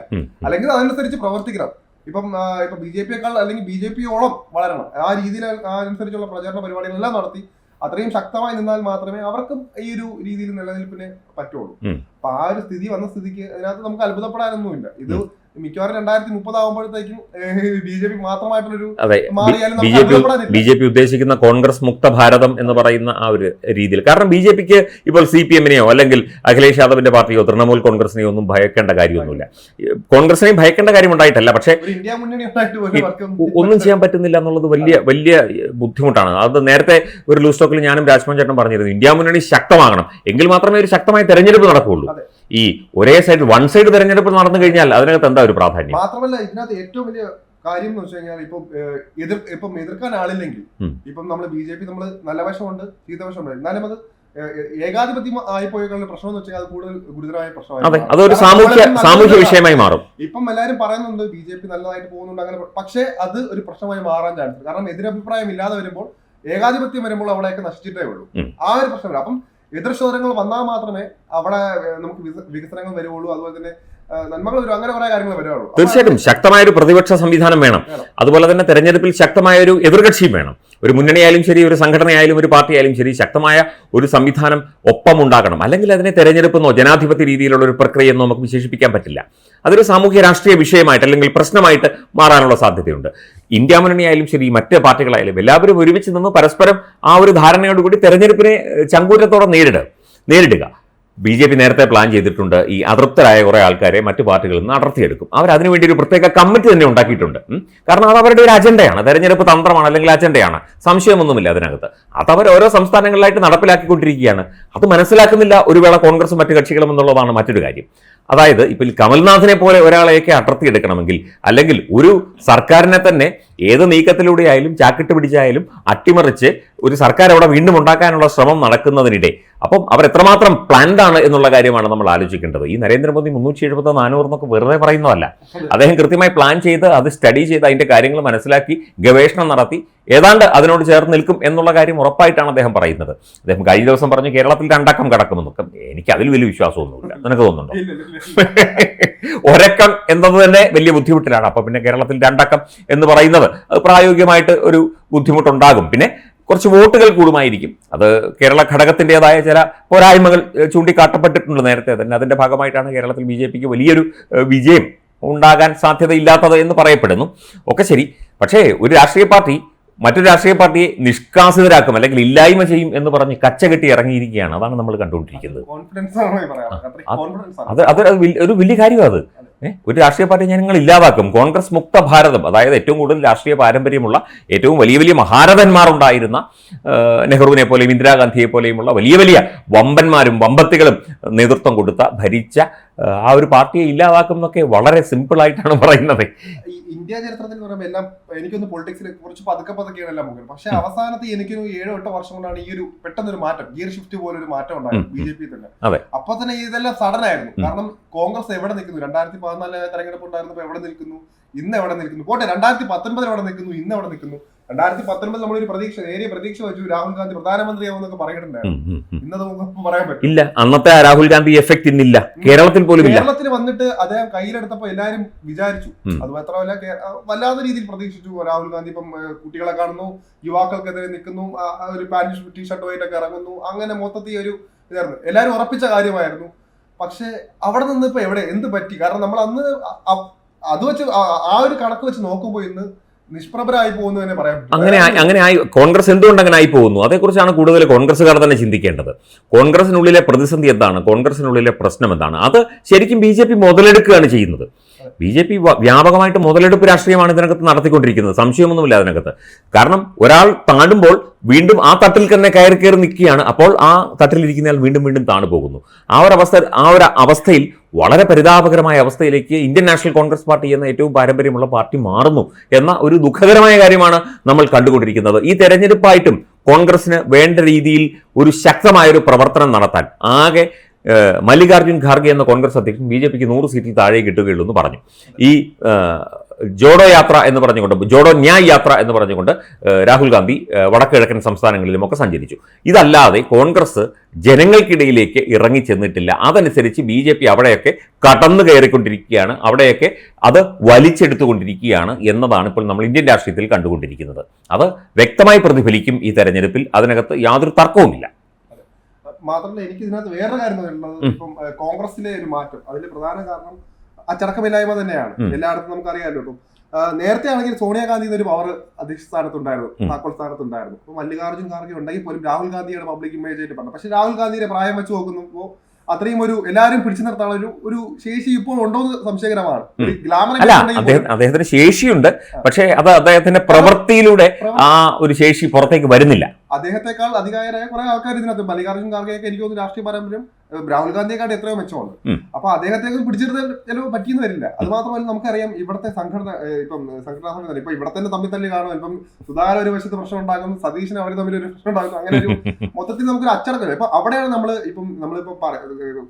അല്ലെങ്കിൽ അതനുസരിച്ച് പ്രവർത്തിക്കണം. ഇപ്പം ഇപ്പൊ ബി ജെ പിയേക്കാൾ അല്ലെങ്കിൽ ബി ജെ ഓളം വളരണം. ആ രീതിയിൽ അനുസരിച്ചുള്ള പ്രചാരണ പരിപാടികളെല്ലാം നടത്തി അത്രയും ശക്തമായി നിന്നാൽ മാത്രമേ അവർക്കും ഈ ഒരു രീതിയിൽ നിലനിൽപ്പിന് പറ്റുള്ളൂ. അപ്പൊ ആ ഒരു സ്ഥിതി വന്ന സ്ഥിതിക്ക് അതിനകത്ത് നമുക്ക് അത്ഭുതപ്പെടാനൊന്നുമില്ല. ഇത് മിക്കവാറും രണ്ടായിരത്തി മുപ്പതാകുമ്പോഴത്തേക്കും ബി ജെ പി മാത്രമായിട്ടുള്ളൊരു ബി ജെ പി ഉദ്ദേശിക്കുന്ന കോൺഗ്രസ് മുക്ത ഭാരതം എന്ന് പറയുന്ന ആ ഒരു രീതിയിൽ. കാരണം ബി ജെ പിക്ക് ഇപ്പോൾ സി പി എമ്മിനെയോ അല്ലെങ്കിൽ അഖിലേഷ് യാദവിന്റെ പാർട്ടിയോ തൃണമൂൽ കോൺഗ്രസിനെയോ ഒന്നും ഭയക്കേണ്ട കാര്യമൊന്നുമില്ല. കോൺഗ്രസിനെയും ഭയക്കേണ്ട കാര്യം ഉണ്ടായിട്ടല്ല. പക്ഷേ ഒന്നും ചെയ്യാൻ പറ്റുന്നില്ല എന്നുള്ളത് വലിയ വലിയ ബുദ്ധിമുട്ടാണ്. അത് നേരത്തെ ഒരു ലൂസ് ടോക്കിൽ ഞാനും രാജ്മോഹൻ ചേട്ടൻ പറഞ്ഞിരുന്നു ഇന്ത്യ മുന്നണി ശക്തമാകണം. എങ്കിൽ മാത്രമേ ഒരു ശക്തമായ തെരഞ്ഞെടുപ്പ് നടക്കുകയുള്ളൂ അതെ. ഈ ഒരേ സൈഡ് വൺ സൈഡ് തെരഞ്ഞെടുപ്പ് നടന്നു കഴിഞ്ഞാൽ അതിനകത്ത് എന്താ ഒരു പ്രാധാന്യം മാത്രമല്ല ഇതിനകത്ത് ഏറ്റവും വലിയ കാര്യം എന്ന് വെച്ച് കഴിഞ്ഞാൽ ഇപ്പം എതിർ ഇപ്പം എതിർക്കാൻ ആളില്ലെങ്കിൽ. ഇപ്പം നമ്മൾ ബി ജെ പി നമ്മൾ നല്ല വശമുണ്ട് ചീത്ത വശമുണ്ട് എന്നാലും അത് ഏകാധിപത്യം ആയിപ്പോയുള്ള പ്രശ്നം എന്ന് വെച്ചാൽ അത് കൂടുതൽ ഗുരുതരമായ. അതൊരു സാമൂഹ്യ സാമൂഹ്യ വിഷയമായി മാറും ഇപ്പം എല്ലാവരും പറയുന്നുണ്ട് ബി ജെ പി നല്ലതായിട്ട് പോകുന്നുണ്ട് അങ്ങനെ പക്ഷേ അത് ഒരു പ്രശ്നമായി മാറാൻ ചാൻസ് കാരണം എതിരഭിപ്രായം ഇല്ലാതെ വരുമ്പോൾ ഏകാധിപത്യം വരുമ്പോൾ അവിടെയൊക്കെ നശിച്ചിട്ടേ ഉള്ളൂ ആ ഒരു പ്രശ്നമില്ല. അപ്പം എതിർശോധനങ്ങൾ വന്നാൽ മാത്രമേ അവിടെ നമുക്ക് വിക- വികസനങ്ങൾ വരുവുള്ളൂ. അതുപോലെ തന്നെ നന്മകൾ വരും. അങ്ങനെ കുറെ കാര്യങ്ങൾ വരുള്ളൂ തീർച്ചയായിട്ടും ശക്തമായ ഒരു പ്രതിപക്ഷ സംവിധാനം വേണം. അതുപോലെ തന്നെ തെരഞ്ഞെടുപ്പിൽ ശക്തമായ ഒരു എതിർകക്ഷിയും വേണം. ഒരു മുന്നണിയായാലും ശരി ഒരു സംഘടനയായാലും ഒരു പാർട്ടിയായാലും ശരി ശക്തമായ ഒരു സംവിധാനം ഒപ്പം ഉണ്ടാകണം. അല്ലെങ്കിൽ അതിനെ തെരഞ്ഞെടുപ്പെന്നോ ജനാധിപത്യ രീതിയിലുള്ള ഒരു പ്രക്രിയ എന്നോ നമുക്ക് വിശേഷിപ്പിക്കാൻ പറ്റില്ല. അതൊരു സാമൂഹ്യ രാഷ്ട്രീയ വിഷയമായിട്ട് അല്ലെങ്കിൽ പ്രശ്നമായിട്ട് മാറാനുള്ള സാധ്യതയുണ്ട്. ഇന്ത്യ മുന്നണിയായാലും ശരി മറ്റ് പാർട്ടികളായാലും എല്ലാവരും ഒരുമിച്ച് നിന്ന് പരസ്പരം ആ ഒരു ധാരണയോടുകൂടി തെരഞ്ഞെടുപ്പിനെ ചങ്കൂറ്റത്തോടെ നേരിടുക നേരിടുക. ബി ജെ പി നേരത്തെ പ്ലാൻ ചെയ്തിട്ടുണ്ട് ഈ അതൃപ്തരായ കുറേ ആൾക്കാരെ മറ്റു പാർട്ടികളിൽ നിന്ന് അടർത്തിയെടുക്കും. അവർ അതിനുവേണ്ടി ഒരു പ്രത്യേക കമ്മിറ്റി തന്നെ ഉണ്ടാക്കിയിട്ടുണ്ട്. കാരണം അത് അവരുടെ ഒരു അജണ്ടയാണ്. തെരഞ്ഞെടുപ്പ് തന്ത്രമാണ് അല്ലെങ്കിൽ അജണ്ടയാണ്. സംശയമൊന്നുമില്ല അതിനകത്ത്. അത് അവർ ഓരോ സംസ്ഥാനങ്ങളിലായിട്ട് നടപ്പിലാക്കിക്കൊണ്ടിരിക്കുകയാണ്. അത് മനസ്സിലാക്കുന്നില്ല ഒരു വേള കോൺഗ്രസും മറ്റു കക്ഷികളും എന്നുള്ളതാണ് മറ്റൊരു കാര്യം. അതായത് ഇപ്പോൾ കമൽനാഥിനെ പോലെ ഒരാളെയൊക്കെ അടർത്തിയെടുക്കണമെങ്കിൽ അല്ലെങ്കിൽ ഒരു സർക്കാരിനെ തന്നെ ഏത് നീക്കത്തിലൂടെയായാലും ചാക്കിട്ട് പിടിച്ചായാലും അട്ടിമറിച്ച് ഒരു സർക്കാർ അവിടെ വീണ്ടും ഉണ്ടാക്കാനുള്ള ശ്രമം നടക്കുന്നതിനിടെ. അപ്പം അവർ എത്രമാത്രം പ്ലാൻഡ് ആണ് എന്നുള്ള കാര്യമാണ് നമ്മൾ ആലോചിക്കേണ്ടത്. ഈ നരേന്ദ്രമോദി മുന്നൂറ്റി എഴുപത്തി നാനൂറ് എന്നൊക്കെ വെറുതെ പറയുന്നതല്ല. അദ്ദേഹം കൃത്യമായി പ്ലാൻ ചെയ്ത് അത് സ്റ്റഡി ചെയ്ത് അതിന്റെ കാര്യങ്ങൾ മനസ്സിലാക്കി ഗവേഷണം നടത്തി ഏതാണ്ട് അതിനോട് ചേർന്ന് നിൽക്കും എന്നുള്ള കാര്യം ഉറപ്പായിട്ടാണ് അദ്ദേഹം പറയുന്നത്. അദ്ദേഹം കഴിഞ്ഞ ദിവസം പറഞ്ഞു കേരളത്തിൽ രണ്ടക്കം കടക്കുമെന്നൊക്കെ എനിക്ക് അതിൽ വലിയ വിശ്വാസമൊന്നുമില്ല. നിനക്ക് തോന്നുന്നുണ്ടോ. *laughs* ഒരക്കം എന്നത് തന്നെ വലിയ ബുദ്ധിമുട്ടിലാണ്. അപ്പൊ പിന്നെ കേരളത്തിൽ രണ്ടക്കം എന്ന് പറയുന്നത് അത് പ്രായോഗികമായിട്ട് ഒരു ബുദ്ധിമുട്ടുണ്ടാകും. പിന്നെ കുറച്ച് വോട്ടുകൾ കൂടുമായിരിക്കും. അത് കേരള ഘടകത്തിന്റെതായ ചില പോരായ്മകൾ ചൂണ്ടിക്കാട്ടപ്പെട്ടിട്ടുണ്ട് നേരത്തെ തന്നെ. അതിന്റെ ഭാഗമായിട്ടാണ് കേരളത്തിൽ ബി ജെ പിക്ക് വലിയൊരു വിജയം ഉണ്ടാകാൻ സാധ്യതയില്ലാത്തത് എന്ന് പറയപ്പെടുന്നു. ഒക്കെ ശരി. പക്ഷേ ഒരു രാഷ്ട്രീയ പാർട്ടി മറ്റൊരു രാഷ്ട്രീയ പാർട്ടിയെ നിഷ്കാസിതരാക്കും അല്ലെങ്കിൽ ഇല്ലായ്മ ചെയ്യും എന്ന് പറഞ്ഞ് കച്ചകെട്ടി ഇറങ്ങിയിരിക്കുകയാണ്. അതാണ് നമ്മൾ കണ്ടുകൊണ്ടിരിക്കുന്നത്. അത് അത് ഒരു വലിയ കാര്യമാണ് അത്? ഒരു രാഷ്ട്രീയ പാർട്ടി നിങ്ങൾ ഇല്ലാതാക്കും. കോൺഗ്രസ് മുക്ത ഭാരതം അതായത് ഏറ്റവും കൂടുതൽ രാഷ്ട്രീയ പാരമ്പര്യമുള്ള ഏറ്റവും വലിയ വലിയ മഹാരഥന്മാർ ഉണ്ടായിരുന്ന നെഹ്റുവിനെ പോലെയും ഇന്ദിരാഗാന്ധിയെ പോലെയുമുള്ള വലിയ വലിയ വമ്പന്മാരും വമ്പത്തികളും നേതൃത്വം കൊടുത്ത ഭരിച്ച ആ, ഒരു പാർട്ടിയെ ഇല്ലാതാക്കും എന്നൊക്കെ വളരെ സിമ്പിൾ ആയിട്ടാണ് പറയുന്നത്. ഇന്ത്യ ചരിത്രത്തിൽ പറയുമ്പോൾ എല്ലാം എനിക്കൊന്ന് പൊളിറ്റിക്സിൽ കുറച്ച് പതുക്കെ പതുക്കെയാണ് എല്ലാം പോകുന്നത് പക്ഷെ അവസാനത്തെ എനിക്ക് ഏഴോ എട്ടോ വർഷം കൊണ്ടാണ് ഈ ഒരു പെട്ടെന്ന് ഒരു മാറ്റം ഗിയർ ഷിഫ്റ്റ് പോലെ ഒരു മാറ്റം ഉണ്ടായത് ബി ജെ പി തന്നെ. അപ്പൊ തന്നെ ഇതെല്ലാം സഡൻ ആയിരുന്നു. കാരണം കോൺഗ്രസ് എവിടെ നിൽക്കുന്നു? രണ്ടായിരത്തി പതിനാലിലെ തെരഞ്ഞെടുപ്പ് ഉണ്ടായിരുന്നപ്പോൾ എവിടെ നിൽക്കുന്നു? ഇന്ന് എവിടെ നിൽക്കുന്നു? പോട്ടെ രണ്ടായിരത്തി പത്തൊൻപതിൽ എവിടെ നിൽക്കുന്നു? ഇന്ന് എവിടെ നിൽക്കുന്നു? രണ്ടായിരത്തി പത്തൊൻപത് നമ്മളൊരു പ്രതീക്ഷ നേരിയ പ്രതീക്ഷ വെച്ചു രാഹുൽ ഗാന്ധി ഉം, ഉം. ഇന്നത് നമുക്ക് പറയാൻ പറ്റില്ല ഇല്ല അന്നത്തെ രാഹുൽ ഗാന്ധി എഫക്റ്റ് ഇന്നില്ല. കേരളത്തിൽ പോലും ഇല്ല. കേരളത്തിൽ വന്നിട്ട് അദ്ദേഹം കയ്യിലെടുത്തപ്പോ എല്ലാരും വിചാരിച്ചു. അത് മാത്രമല്ല വല്ലാത്ത രീതിയിൽ പ്രതീക്ഷിച്ചു രാഹുൽ ഗാന്ധി. ഇപ്പം കുട്ടികളെ കാണുന്നു യുവാക്കൾക്കെതിരെ നിൽക്കുന്നു ഒരു പാന്റ് ടീഷർട്ട് ആയിട്ടൊക്കെ ഇറങ്ങുന്നു. അങ്ങനെ മൊത്തത്തിൽ ഒരു ഇതായിരുന്നു. എല്ലാരും ഉറപ്പിച്ച കാര്യമായിരുന്നു. പക്ഷെ അവിടെ നിന്ന് ഇപ്പൊ എവിടെ? എന്ത് പറ്റി? കാരണം നമ്മൾ അന്ന് അത് വെച്ച് ആ- ആ ഒരു കണക്ക് വെച്ച് നോക്കുമ്പോ ഇന്ന് നിഷ്പ്രഭരായി പോകുന്നു തന്നെ പറയാം. അങ്ങനെ അങ്ങനെ ആയി കോൺഗ്രസ് എന്തുകൊണ്ട് അങ്ങനെ ആയി പോകുന്നു? അതേക്കുറിച്ചാണ് കൂടുതൽ കോൺഗ്രസ്സുകാർ തന്നെ ചിന്തിക്കേണ്ടത്. കോൺഗ്രസിനുള്ളിലെ പ്രതിസന്ധി എന്താണ്? കോൺഗ്രസിനുള്ളിലെ പ്രശ്നം എന്താണ്? അത് ശരിക്കും ബി ജെ പി മുതലെടുക്കുകയാണ് ചെയ്യുന്നത്. ബി ജെ പി വ്യാപകമായിട്ട് മുതലെടുപ്പ് രാഷ്ട്രീയമാണ് ഇതിനകത്ത് നടത്തിക്കൊണ്ടിരിക്കുന്നത്. സംശയമൊന്നുമില്ല അതിനകത്ത്. കാരണം ഒരാൾ താണ്ടുമ്പോൾ വീണ്ടും ആ തട്ടിൽ തന്നെ കയറി കയറി നിൽക്കുകയാണ്. അപ്പോൾ ആ തട്ടിലിരിക്കുന്നയാൾ വീണ്ടും വീണ്ടും താണു പോകുന്നു. ആ ഒരു അവസ്ഥ ആ ഒരു അവസ്ഥയിൽ വളരെ പരിതാപകരമായ അവസ്ഥയിലേക്ക് ഇന്ത്യൻ നാഷണൽ കോൺഗ്രസ് പാർട്ടി എന്ന ഏറ്റവും പാരമ്പര്യമുള്ള പാർട്ടി മാറുന്നു എന്ന ഒരു ദുഃഖകരമായ കാര്യമാണ് നമ്മൾ കണ്ടുകൊണ്ടിരിക്കുന്നത്. ഈ തെരഞ്ഞെടുപ്പായിട്ടും കോൺഗ്രസിന് വേണ്ട രീതിയിൽ ഒരു ശക്തമായൊരു പ്രവർത്തനം നടത്താൻ ആകെ മല്ലികാർജുൻ ഖാർഗെ എന്ന കോൺഗ്രസ് അധ്യക്ഷൻ ബി ജെ പിക്ക് നൂറ് സീറ്റിൽ താഴെ കിട്ടുകയുള്ളൂ എന്ന് പറഞ്ഞു. ഈ ജോഡോ യാത്ര എന്ന് പറഞ്ഞുകൊണ്ട് ജോഡോ ന്യായ് യാത്ര എന്ന് പറഞ്ഞുകൊണ്ട് രാഹുൽ ഗാന്ധി വടക്കുകിഴക്കൻ സംസ്ഥാനങ്ങളിലുമൊക്കെ സഞ്ചരിച്ചു. ഇതല്ലാതെ കോൺഗ്രസ് ജനങ്ങൾക്കിടയിലേക്ക് ഇറങ്ങി ചെന്നിട്ടില്ല. അതനുസരിച്ച് ബി ജെ പി അവിടെയൊക്കെ കടന്നു കയറിക്കൊണ്ടിരിക്കുകയാണ്. അവിടെയൊക്കെ അത് വലിച്ചെടുത്തുകൊണ്ടിരിക്കുകയാണ് എന്നതാണ് ഇപ്പോൾ നമ്മൾ ഇന്ത്യൻ രാഷ്ട്രീയത്തിൽ കണ്ടുകൊണ്ടിരിക്കുന്നത്. അത് വ്യക്തമായി പ്രതിഫലിക്കും ഈ തെരഞ്ഞെടുപ്പിൽ. അതിനകത്ത് യാതൊരു തർക്കവുമില്ല. മാത്രമല്ല എനിക്ക് ഇതിനകത്ത് വേറെ കാര്യം ഉം. ഇപ്പം കോൺഗ്രസിലെ ഒരു മാറ്റം. അതിന്റെ പ്രധാന കാരണം അച്ചടക്കമില്ലായ്മ തന്നെയാണ്. എല്ലായിടത്തും നമുക്കറിയാമല്ലോ. ഇപ്പം നേരത്തെ ആണെങ്കിൽ സോണിയാഗാന്ധി ഒരു പവർ അധ്യക്ഷ സ്ഥാനത്തുണ്ടായിരുന്നു. താക്കോൽ സ്ഥാനത്തുണ്ടായിരുന്നു. അപ്പൊ മല്ലികാർജുൻ ഖാർഗെ ഉണ്ടെങ്കിൽ പോലും രാഹുൽ ഗാന്ധിയുടെ പബ്ലിക് ഇമേജ് ആയിട്ട് പറഞ്ഞു പക്ഷെ രാഹുൽ ഗാന്ധിയുടെ പ്രായം വെച്ച് നോക്കുമ്പോൾ അത്രയും ഒരു എല്ലാവരും പിടിച്ചു നിർത്താനുള്ള ഒരു ഒരു ശേഷി ഇപ്പോൾ ഉണ്ടോ എന്ന് സംശയകരമാണ്. അല്ല അദ്ദേഹം അദ്ദേഹത്തിന് ശേഷിയുണ്ട്. പക്ഷേ അത് അദ്ദേഹത്തിന്റെ പ്രവൃത്തിയിലൂടെ ആ ഒരു ശേഷി പുറത്തേക്ക് വരുന്നില്ല. അദ്ദേഹത്തെക്കാൾ അധികാരായ കുറെ ആൾക്കാർ ഇതിനകത്ത് മല്ലികാർജുൻ ഖാർഗെയൊക്കെ എനിക്ക് തോന്നുന്നു രാഷ്ട്രീയ പാരമ്പര്യം രാഹുൽ ഗാന്ധിയെക്കാട്ട് എത്രയോ മെച്ചമാണ്. അപ്പൊ അദ്ദേഹത്തെ പിടിച്ചെടുത്താൽ ചിലപ്പോൾ പറ്റിയെന്ന് വരില്ല. അത് മാത്രമല്ല നമുക്കറിയാം ഇവിടുത്തെ സംഘടന ഇപ്പം സംഘടനാ സംഘടന ഇപ്പൊ ഇവിടെ തന്നെ തമ്മിൽ തല്ലി കാണും. ഇപ്പം സുധാര ഒരു വശത്ത് പ്രശ്നം ഉണ്ടാകും സതീശന് അവർ തമ്മിൽ ഒരു പ്രശ്നം ഉണ്ടാകും അങ്ങനെ ഒരു *laughs* മൊത്തത്തിൽ നമുക്കൊരു അച്ചടക്കം ഇപ്പൊ അവിടെയാണ് നമ്മൾ ഇപ്പം നമ്മളിപ്പോ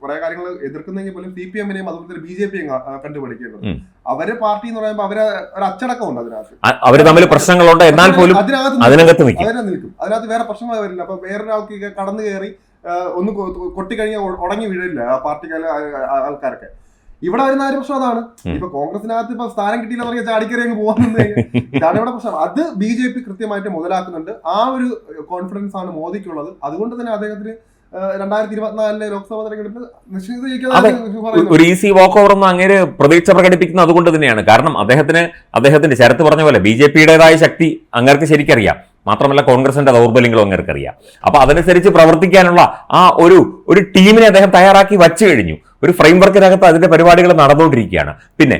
കുറെ കാര്യങ്ങൾ എതിർക്കുന്നെങ്കിൽ പോലും സി പി എമ്മിനെയും അതുപോലെ തന്നെ ബി ജെ പിയും കണ്ടുപിടിക്കേണ്ടത് ഉം. അവർ പാർട്ടി എന്ന് പറയുമ്പോൾ അവർ ഒരു അച്ചടക്കമുണ്ട് അതിനകത്ത്. അവർ തമ്മിൽ പ്രശ്നങ്ങളുണ്ട്. എന്നാൽ പോലും അതിനകത്ത് അതിനകത്ത് നിൽക്കും. അതിനെ നിൽക്കും. അതിനകത്ത് വേറെ പ്രശ്നങ്ങൾ വരില്ല. അപ്പൊ വേറൊരാൾക്ക് കടന്നു കയറി ഒന്ന് കൊട്ടിക്കഴിഞ്ഞാൽ ഉടങ്ങി വീഴില്ല ആ പാർട്ടിക്കാരെ ആൾക്കാരൊക്കെ. ഇവിടെ വരുന്ന ആര് ഒരു പ്രശ്നം അതാണ്. ഇപ്പൊ കോൺഗ്രസിനകത്ത് ഇപ്പൊ സ്ഥാനം കിട്ടിയില്ല പറഞ്ഞ ചാടിക്കറി അങ്ങ് പോകുന്നത് ഇതാണ് ഇവിടെ പ്രശ്നം. അത് ബി ജെ പി കൃത്യമായിട്ട് മുതലാക്കുന്നുണ്ട്. ആ ഒരു കോൺഫിഡൻസ് ആണ് മോദിക്കുള്ളത്. അതുകൊണ്ട് തന്നെ അദ്ദേഹത്തിന് രണ്ടായിരത്തി ഇരുപത്തിനാലിലെ ലോക്സഭാ തെരഞ്ഞെടുപ്പിൽ നിശ്ചിത ജയിക്കാതെ ഒരു ഈസി വാക്ക് ഓവർ ഒന്നും അങ്ങനെ പ്രതീക്ഷ പ്രകടിപ്പിക്കുന്നത് അതുകൊണ്ട് തന്നെയാണ്. കാരണം അദ്ദേഹത്തിന് അദ്ദേഹത്തിന്റെ ശരത്ത് പറഞ്ഞ പോലെ ബി ജെ പിയുടേതായ ശക്തി അങ്ങേർക്ക് ശരിക്കറിയാം. മാത്രമല്ല കോൺഗ്രസിന്റെ ദൗർബല്യങ്ങളും അങ്ങേർക്കറിയാം. അപ്പൊ അതനുസരിച്ച് പ്രവർത്തിക്കാനുള്ള ആ ഒരു ഒരു ടീമിനെ അദ്ദേഹം തയ്യാറാക്കി വച്ചു കഴിഞ്ഞു. ഒരു ഫ്രെയിംവർക്കിനകത്ത് അതിന്റെ പരിപാടികൾ നടന്നുകൊണ്ടിരിക്കുകയാണ്. പിന്നെ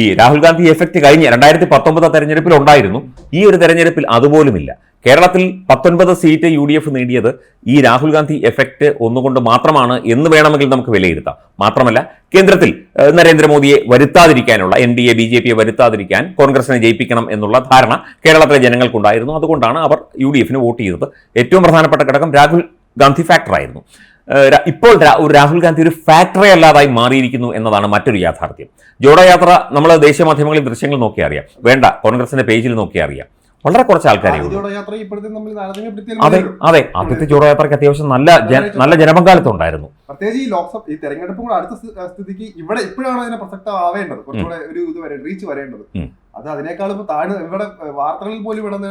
ഈ രാഹുൽ ഗാന്ധി എഫക്ട് കഴിഞ്ഞ രണ്ടായിരത്തി പത്തൊമ്പത് തെരഞ്ഞെടുപ്പിൽ ഉണ്ടായിരുന്നു. ഈ ഒരു തെരഞ്ഞെടുപ്പിൽ അതുപോലുമില്ല. കേരളത്തിൽ പത്തൊൻപത് സീറ്റ് യു ഡി എഫ് നേടിയത് ഈ രാഹുൽ ഗാന്ധി എഫക്റ്റ് ഒന്നുകൊണ്ട് മാത്രമാണ് എന്ന് വേണമെങ്കിൽ നമുക്ക് വിലയിരുത്താം. മാത്രമല്ല കേന്ദ്രത്തിൽ നരേന്ദ്രമോദിയെ വരുത്താതിരിക്കാനുള്ള N D A B J പിയെ വരുത്താതിരിക്കാൻ കോൺഗ്രസിനെ ജയിപ്പിക്കണം എന്നുള്ള ധാരണ കേരളത്തിലെ ജനങ്ങൾക്കുണ്ടായിരുന്നു. അതുകൊണ്ടാണ് അവർ യു ഡി എഫിന് വോട്ട് ചെയ്തത്. ഏറ്റവും പ്രധാനപ്പെട്ട ഘടകം രാഹുൽ ഗാന്ധി ഫാക്ടറായിരുന്നു ഇപ്പോൾ ഒരു രാഹുൽ ഗാന്ധി ഒരു ഫാക്ടറി അല്ലാതായി മാറിയിരിക്കുന്നു എന്നതാണ് മറ്റൊരു യാഥാർത്ഥ്യം. ജോഡോ യാത്ര നമ്മൾ ദേശീയ മാധ്യമങ്ങളിൽ ദൃശ്യങ്ങൾ നോക്കി അറിയാം വേണ്ട കോൺഗ്രസിന്റെ പേജിൽ നോക്കി അറിയാം വളരെ കുറച്ച് ആൾക്കാരെ അതെ അതെ ആദ്യത്തെ ചൂടയാത്രക്ക് യാത്രയ്ക്ക് അത്യാവശ്യം നല്ല നല്ല ജനപങ്കാളിത്തം പ്രത്യേകിച്ച് ഈ ലോക്സഭ ഈ തെരഞ്ഞെടുപ്പും കൂടെ അടുത്ത സ്ഥിതിക്ക് ഇവിടെ ഇപ്പോഴാണ് അതിനെ പ്രസക്തമാവേണ്ടത്. കുറച്ചുകൂടെ ഒരു ഇത് വരെ റീച്ച് വരേണ്ടത്. അത് അതിനേക്കാൾ ഇപ്പൊ താഴെ ഇവിടെ വാർത്തകളിൽ പോലും ഇടുന്ന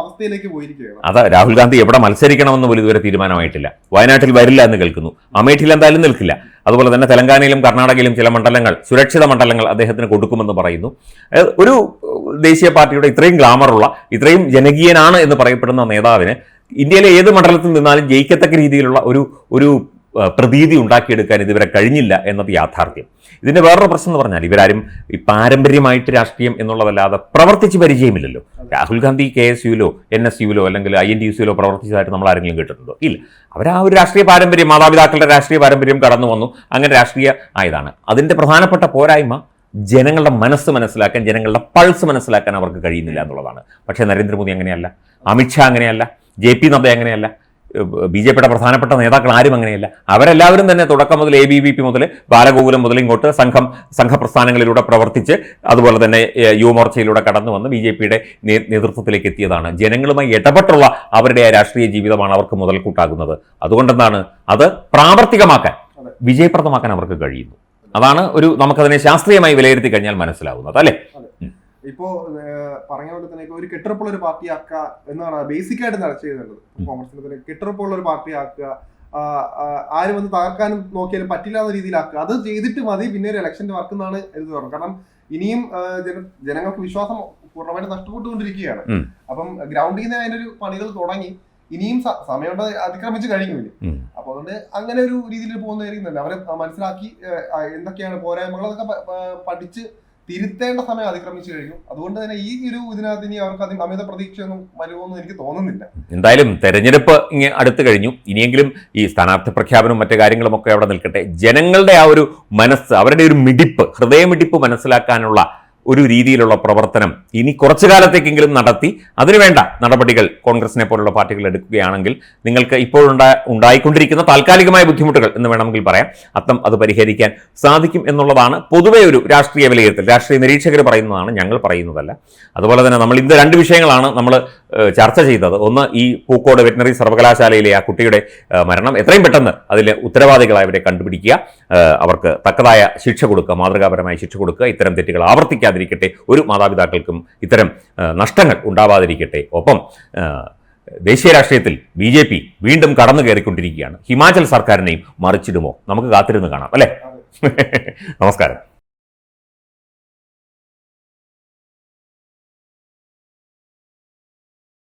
അവസ്ഥയിലേക്ക് പോയിരിക്കുകയാണ്. അതെ രാഹുൽ ഗാന്ധി എവിടെ മത്സരിക്കണമെന്ന് പോലും ഇതുവരെ തീരുമാനമായിട്ടില്ല. വയനാട്ടിൽ വരില്ല എന്ന് കേൾക്കുന്നു. അമേഠിയിൽ എന്തായാലും നിൽക്കില്ല. അതുപോലെ തന്നെ തെലങ്കാനയിലും കർണാടകയിലും ചില മണ്ഡലങ്ങൾ സുരക്ഷിത മണ്ഡലങ്ങൾ അദ്ദേഹത്തിന് കൊടുക്കുമെന്ന് പറയുന്നു. ഒരു ദേശീയ പാർട്ടിയുടെ ഇത്രയും ഗ്ലാമറുള്ള ഇത്രയും ജനകീയനാണ് എന്ന് പറയപ്പെടുന്ന നേതാവിന് ഇന്ത്യയിലെ ഏത് മണ്ഡലത്തിൽ നിന്നാലും ജയിക്കത്തക്ക രീതിയിലുള്ള ഒരു ഒരു പ്രതീതി ഉണ്ടാക്കിയെടുക്കാൻ ഇതുവരെ കഴിഞ്ഞില്ല എന്നത് യാഥാർത്ഥ്യം. ഇതിന്റെ വേറൊരു പ്രശ്നം എന്ന് പറഞ്ഞാൽ ഇവരാരും ഈ പാരമ്പര്യമായിട്ട് രാഷ്ട്രീയം എന്നുള്ളതല്ലാതെ പ്രവർത്തിച്ച് പരിചയമില്ലല്ലോ. രാഹുൽ ഗാന്ധി കെ എസ് യുലോ എൻ എസ് യുലോ അല്ലെങ്കിൽ ഐ എൻ ഡി യുസിലോ പ്രവർത്തിച്ചതായിട്ട് നമ്മൾ ആരെങ്കിലും കേട്ടിട്ടുണ്ടോ? ഇല്ല. അവർ ആ ഒരു രാഷ്ട്രീയ പാരമ്പര്യം മാതാപിതാക്കളുടെ രാഷ്ട്രീയ പാരമ്പര്യം കടന്നു വന്നു അങ്ങനെ രാഷ്ട്രീയ ആയതാണ്. അതിന്റെ പ്രധാനപ്പെട്ട പോരായ്മ ജനങ്ങളുടെ മനസ്സ് മനസ്സിലാക്കാൻ ജനങ്ങളുടെ പൾസ് മനസ്സിലാക്കാൻ അവർക്ക് കഴിയുന്നില്ല എന്നുള്ളതാണ്. പക്ഷേ നരേന്ദ്രമോദി അങ്ങനെയല്ല അമിത്ഷാ അങ്ങനെയല്ല ജെ പി നദ്ദ അങ്ങനെയല്ല ബി ജെ പിയുടെ പ്രധാനപ്പെട്ട നേതാക്കൾ ആരും അങ്ങനെയല്ല. അവരെല്ലാവരും തന്നെ തുടക്കം മുതൽ എ ബി വി പി മുതൽ ബാലഗോകുലം മുതൽ ഇങ്ങോട്ട് സംഘം സംഘപ്രസ്ഥാനങ്ങളിലൂടെ പ്രവർത്തിച്ച് അതുപോലെ തന്നെ യുവമോർച്ചയിലൂടെ കടന്നു വന്ന് ബി ജെ പിയുടെ നേതൃത്വത്തിലേക്ക് എത്തിയതാണ്. ജനങ്ങളുമായി ഇടപെട്ടുള്ള അവരുടെ രാഷ്ട്രീയ ജീവിതമാണ് അവർക്ക് മുതൽക്കൂട്ടാകുന്നത്. അതുകൊണ്ടെന്താണ് അത് പ്രാവർത്തികമാക്കാൻ. വിജയപ്രദമാക്കാൻ അവർക്ക് കഴിയുന്നു. അതാണ് ഒരു നമുക്കതിനെ ശാസ്ത്രീയമായി വിലയിരുത്തി കഴിഞ്ഞാൽ മനസ്സിലാവുന്നത് അല്ലേ? ഇപ്പോ പറഞ്ഞ പോലെ തന്നെ ഇപ്പൊ ഒരു കെട്ടുറപ്പുള്ള ഒരു പാർട്ടി ആക്കുക എന്നാണ് ബേസിക് ആയിട്ട് ചർച്ച ചെയ്യുന്നത് കോൺഗ്രസിന്റെ കോൺഗ്രസിന് തന്നെ കെട്ടുറപ്പുള്ള ഒരു പാർട്ടി ആക്കുക ആരും വന്ന് തകർക്കാനും നോക്കിയാലും പറ്റില്ല എന്ന രീതിയിലാക്കുക അത് ചെയ്തിട്ട് മതി പിന്നെ ഒരു ഇലക്ഷന്റെ വർക്ക് എന്നാണ് ഇത് പറഞ്ഞത്. കാരണം ഇനിയും ജനങ്ങൾക്ക് വിശ്വാസം പൂർണമായിട്ട് നഷ്ടപ്പെട്ടുകൊണ്ടിരിക്കുകയാണ്. അപ്പം ഗ്രൗണ്ടിൽ നിന്ന് അതിന്റെ ഒരു പണികൾ തുടങ്ങി ഇനിയും സമയം അതിക്രമിച്ച് കഴിഞ്ഞു ഇനി ഉം. അപ്പൊ അതുകൊണ്ട് അങ്ങനെ ഒരു രീതിയിൽ പോകുന്നതായിരിക്കും അവരെ മനസ്സിലാക്കി എന്തൊക്കെയാണ് പോരായ്മകൾ അതൊക്കെ പഠിച്ച് തിരുത്തേണ്ട സമയം അതിക്രമിച്ചു കഴിഞ്ഞു. അതുകൊണ്ട് തന്നെ ഈ ഒരു ഇതിനകത്ത് ഇനി അവർക്ക് അതിന് അമിത പ്രതീക്ഷയൊന്നും വരുമെന്ന് എനിക്ക് തോന്നുന്നില്ല. എന്തായാലും തെരഞ്ഞെടുപ്പ് ഇങ്ങനെ അടുത്ത് കഴിഞ്ഞു. ഇനിയെങ്കിലും ഈ സ്ഥാനാർത്ഥി പ്രഖ്യാപനവും മറ്റു കാര്യങ്ങളും ഒക്കെ അവിടെ നിൽക്കട്ടെ. ജനങ്ങളുടെ ആ ഒരു മനസ്സ് അവരുടെ ഒരു മിടിപ്പ് ഹൃദയമിടിപ്പ് മനസ്സിലാക്കാനുള്ള ഒരു രീതിയിലുള്ള പ്രവർത്തനം ഇനി കുറച്ചു കാലത്തേക്കെങ്കിലും നടത്തി. അതിനുവേണ്ട നടപടികൾ കോൺഗ്രസിനെ പോലുള്ള പാർട്ടികൾ എടുക്കുകയാണെങ്കിൽ നിങ്ങൾക്ക് ഇപ്പോഴുണ്ടാ ഉണ്ടായിക്കൊണ്ടിരിക്കുന്ന താൽക്കാലികമായ ബുദ്ധിമുട്ടുകൾ എന്ന് വേണമെങ്കിൽ പറയാം. അത്തം അത് പരിഹരിക്കാൻ സാധിക്കും എന്നുള്ളതാണ് പൊതുവെ ഒരു രാഷ്ട്രീയ വിലയിരുത്തൽ. രാഷ്ട്രീയ നിരീക്ഷകർ പറയുന്നതാണ് ഞങ്ങൾ പറയുന്നതല്ല. അതുപോലെ തന്നെ നമ്മൾ ഇന്ന് രണ്ട് വിഷയങ്ങളാണ് നമ്മൾ ചർച്ച ചെയ്തത്. ഒന്ന് ഈ പൂക്കോട് വെറ്റിനറി സർവകലാശാലയിലെ ആ കുട്ടിയുടെ മരണം. എത്രയും പെട്ടെന്ന് അതിൽ ഉത്തരവാദികളായവരെ കണ്ടുപിടിക്കുക. അവർക്ക് തക്കതായ ശിക്ഷ കൊടുക്കുക മാതൃകാപരമായ ശിക്ഷ കൊടുക്കുക. ഇത്തരം തെറ്റുകൾ ആവർത്തിക്കാതിരിക്കട്ടെ ഒരു മാതാപിതാക്കൾക്കും ഇത്തരം നഷ്ടങ്ങൾ ഉണ്ടാവാതിരിക്കട്ടെ. ഒപ്പം ദേശീയ രാഷ്ട്രീയത്തിൽ ബി ജെ പി വീണ്ടും കടന്നു കയറിക്കൊണ്ടിരിക്കുകയാണ്. ഹിമാചൽ സർക്കാരിനെയും മറിച്ചിടുമോ? നമുക്ക് കാത്തിരുന്ന് കാണാം അല്ലേ? *laughs* നമസ്കാരം.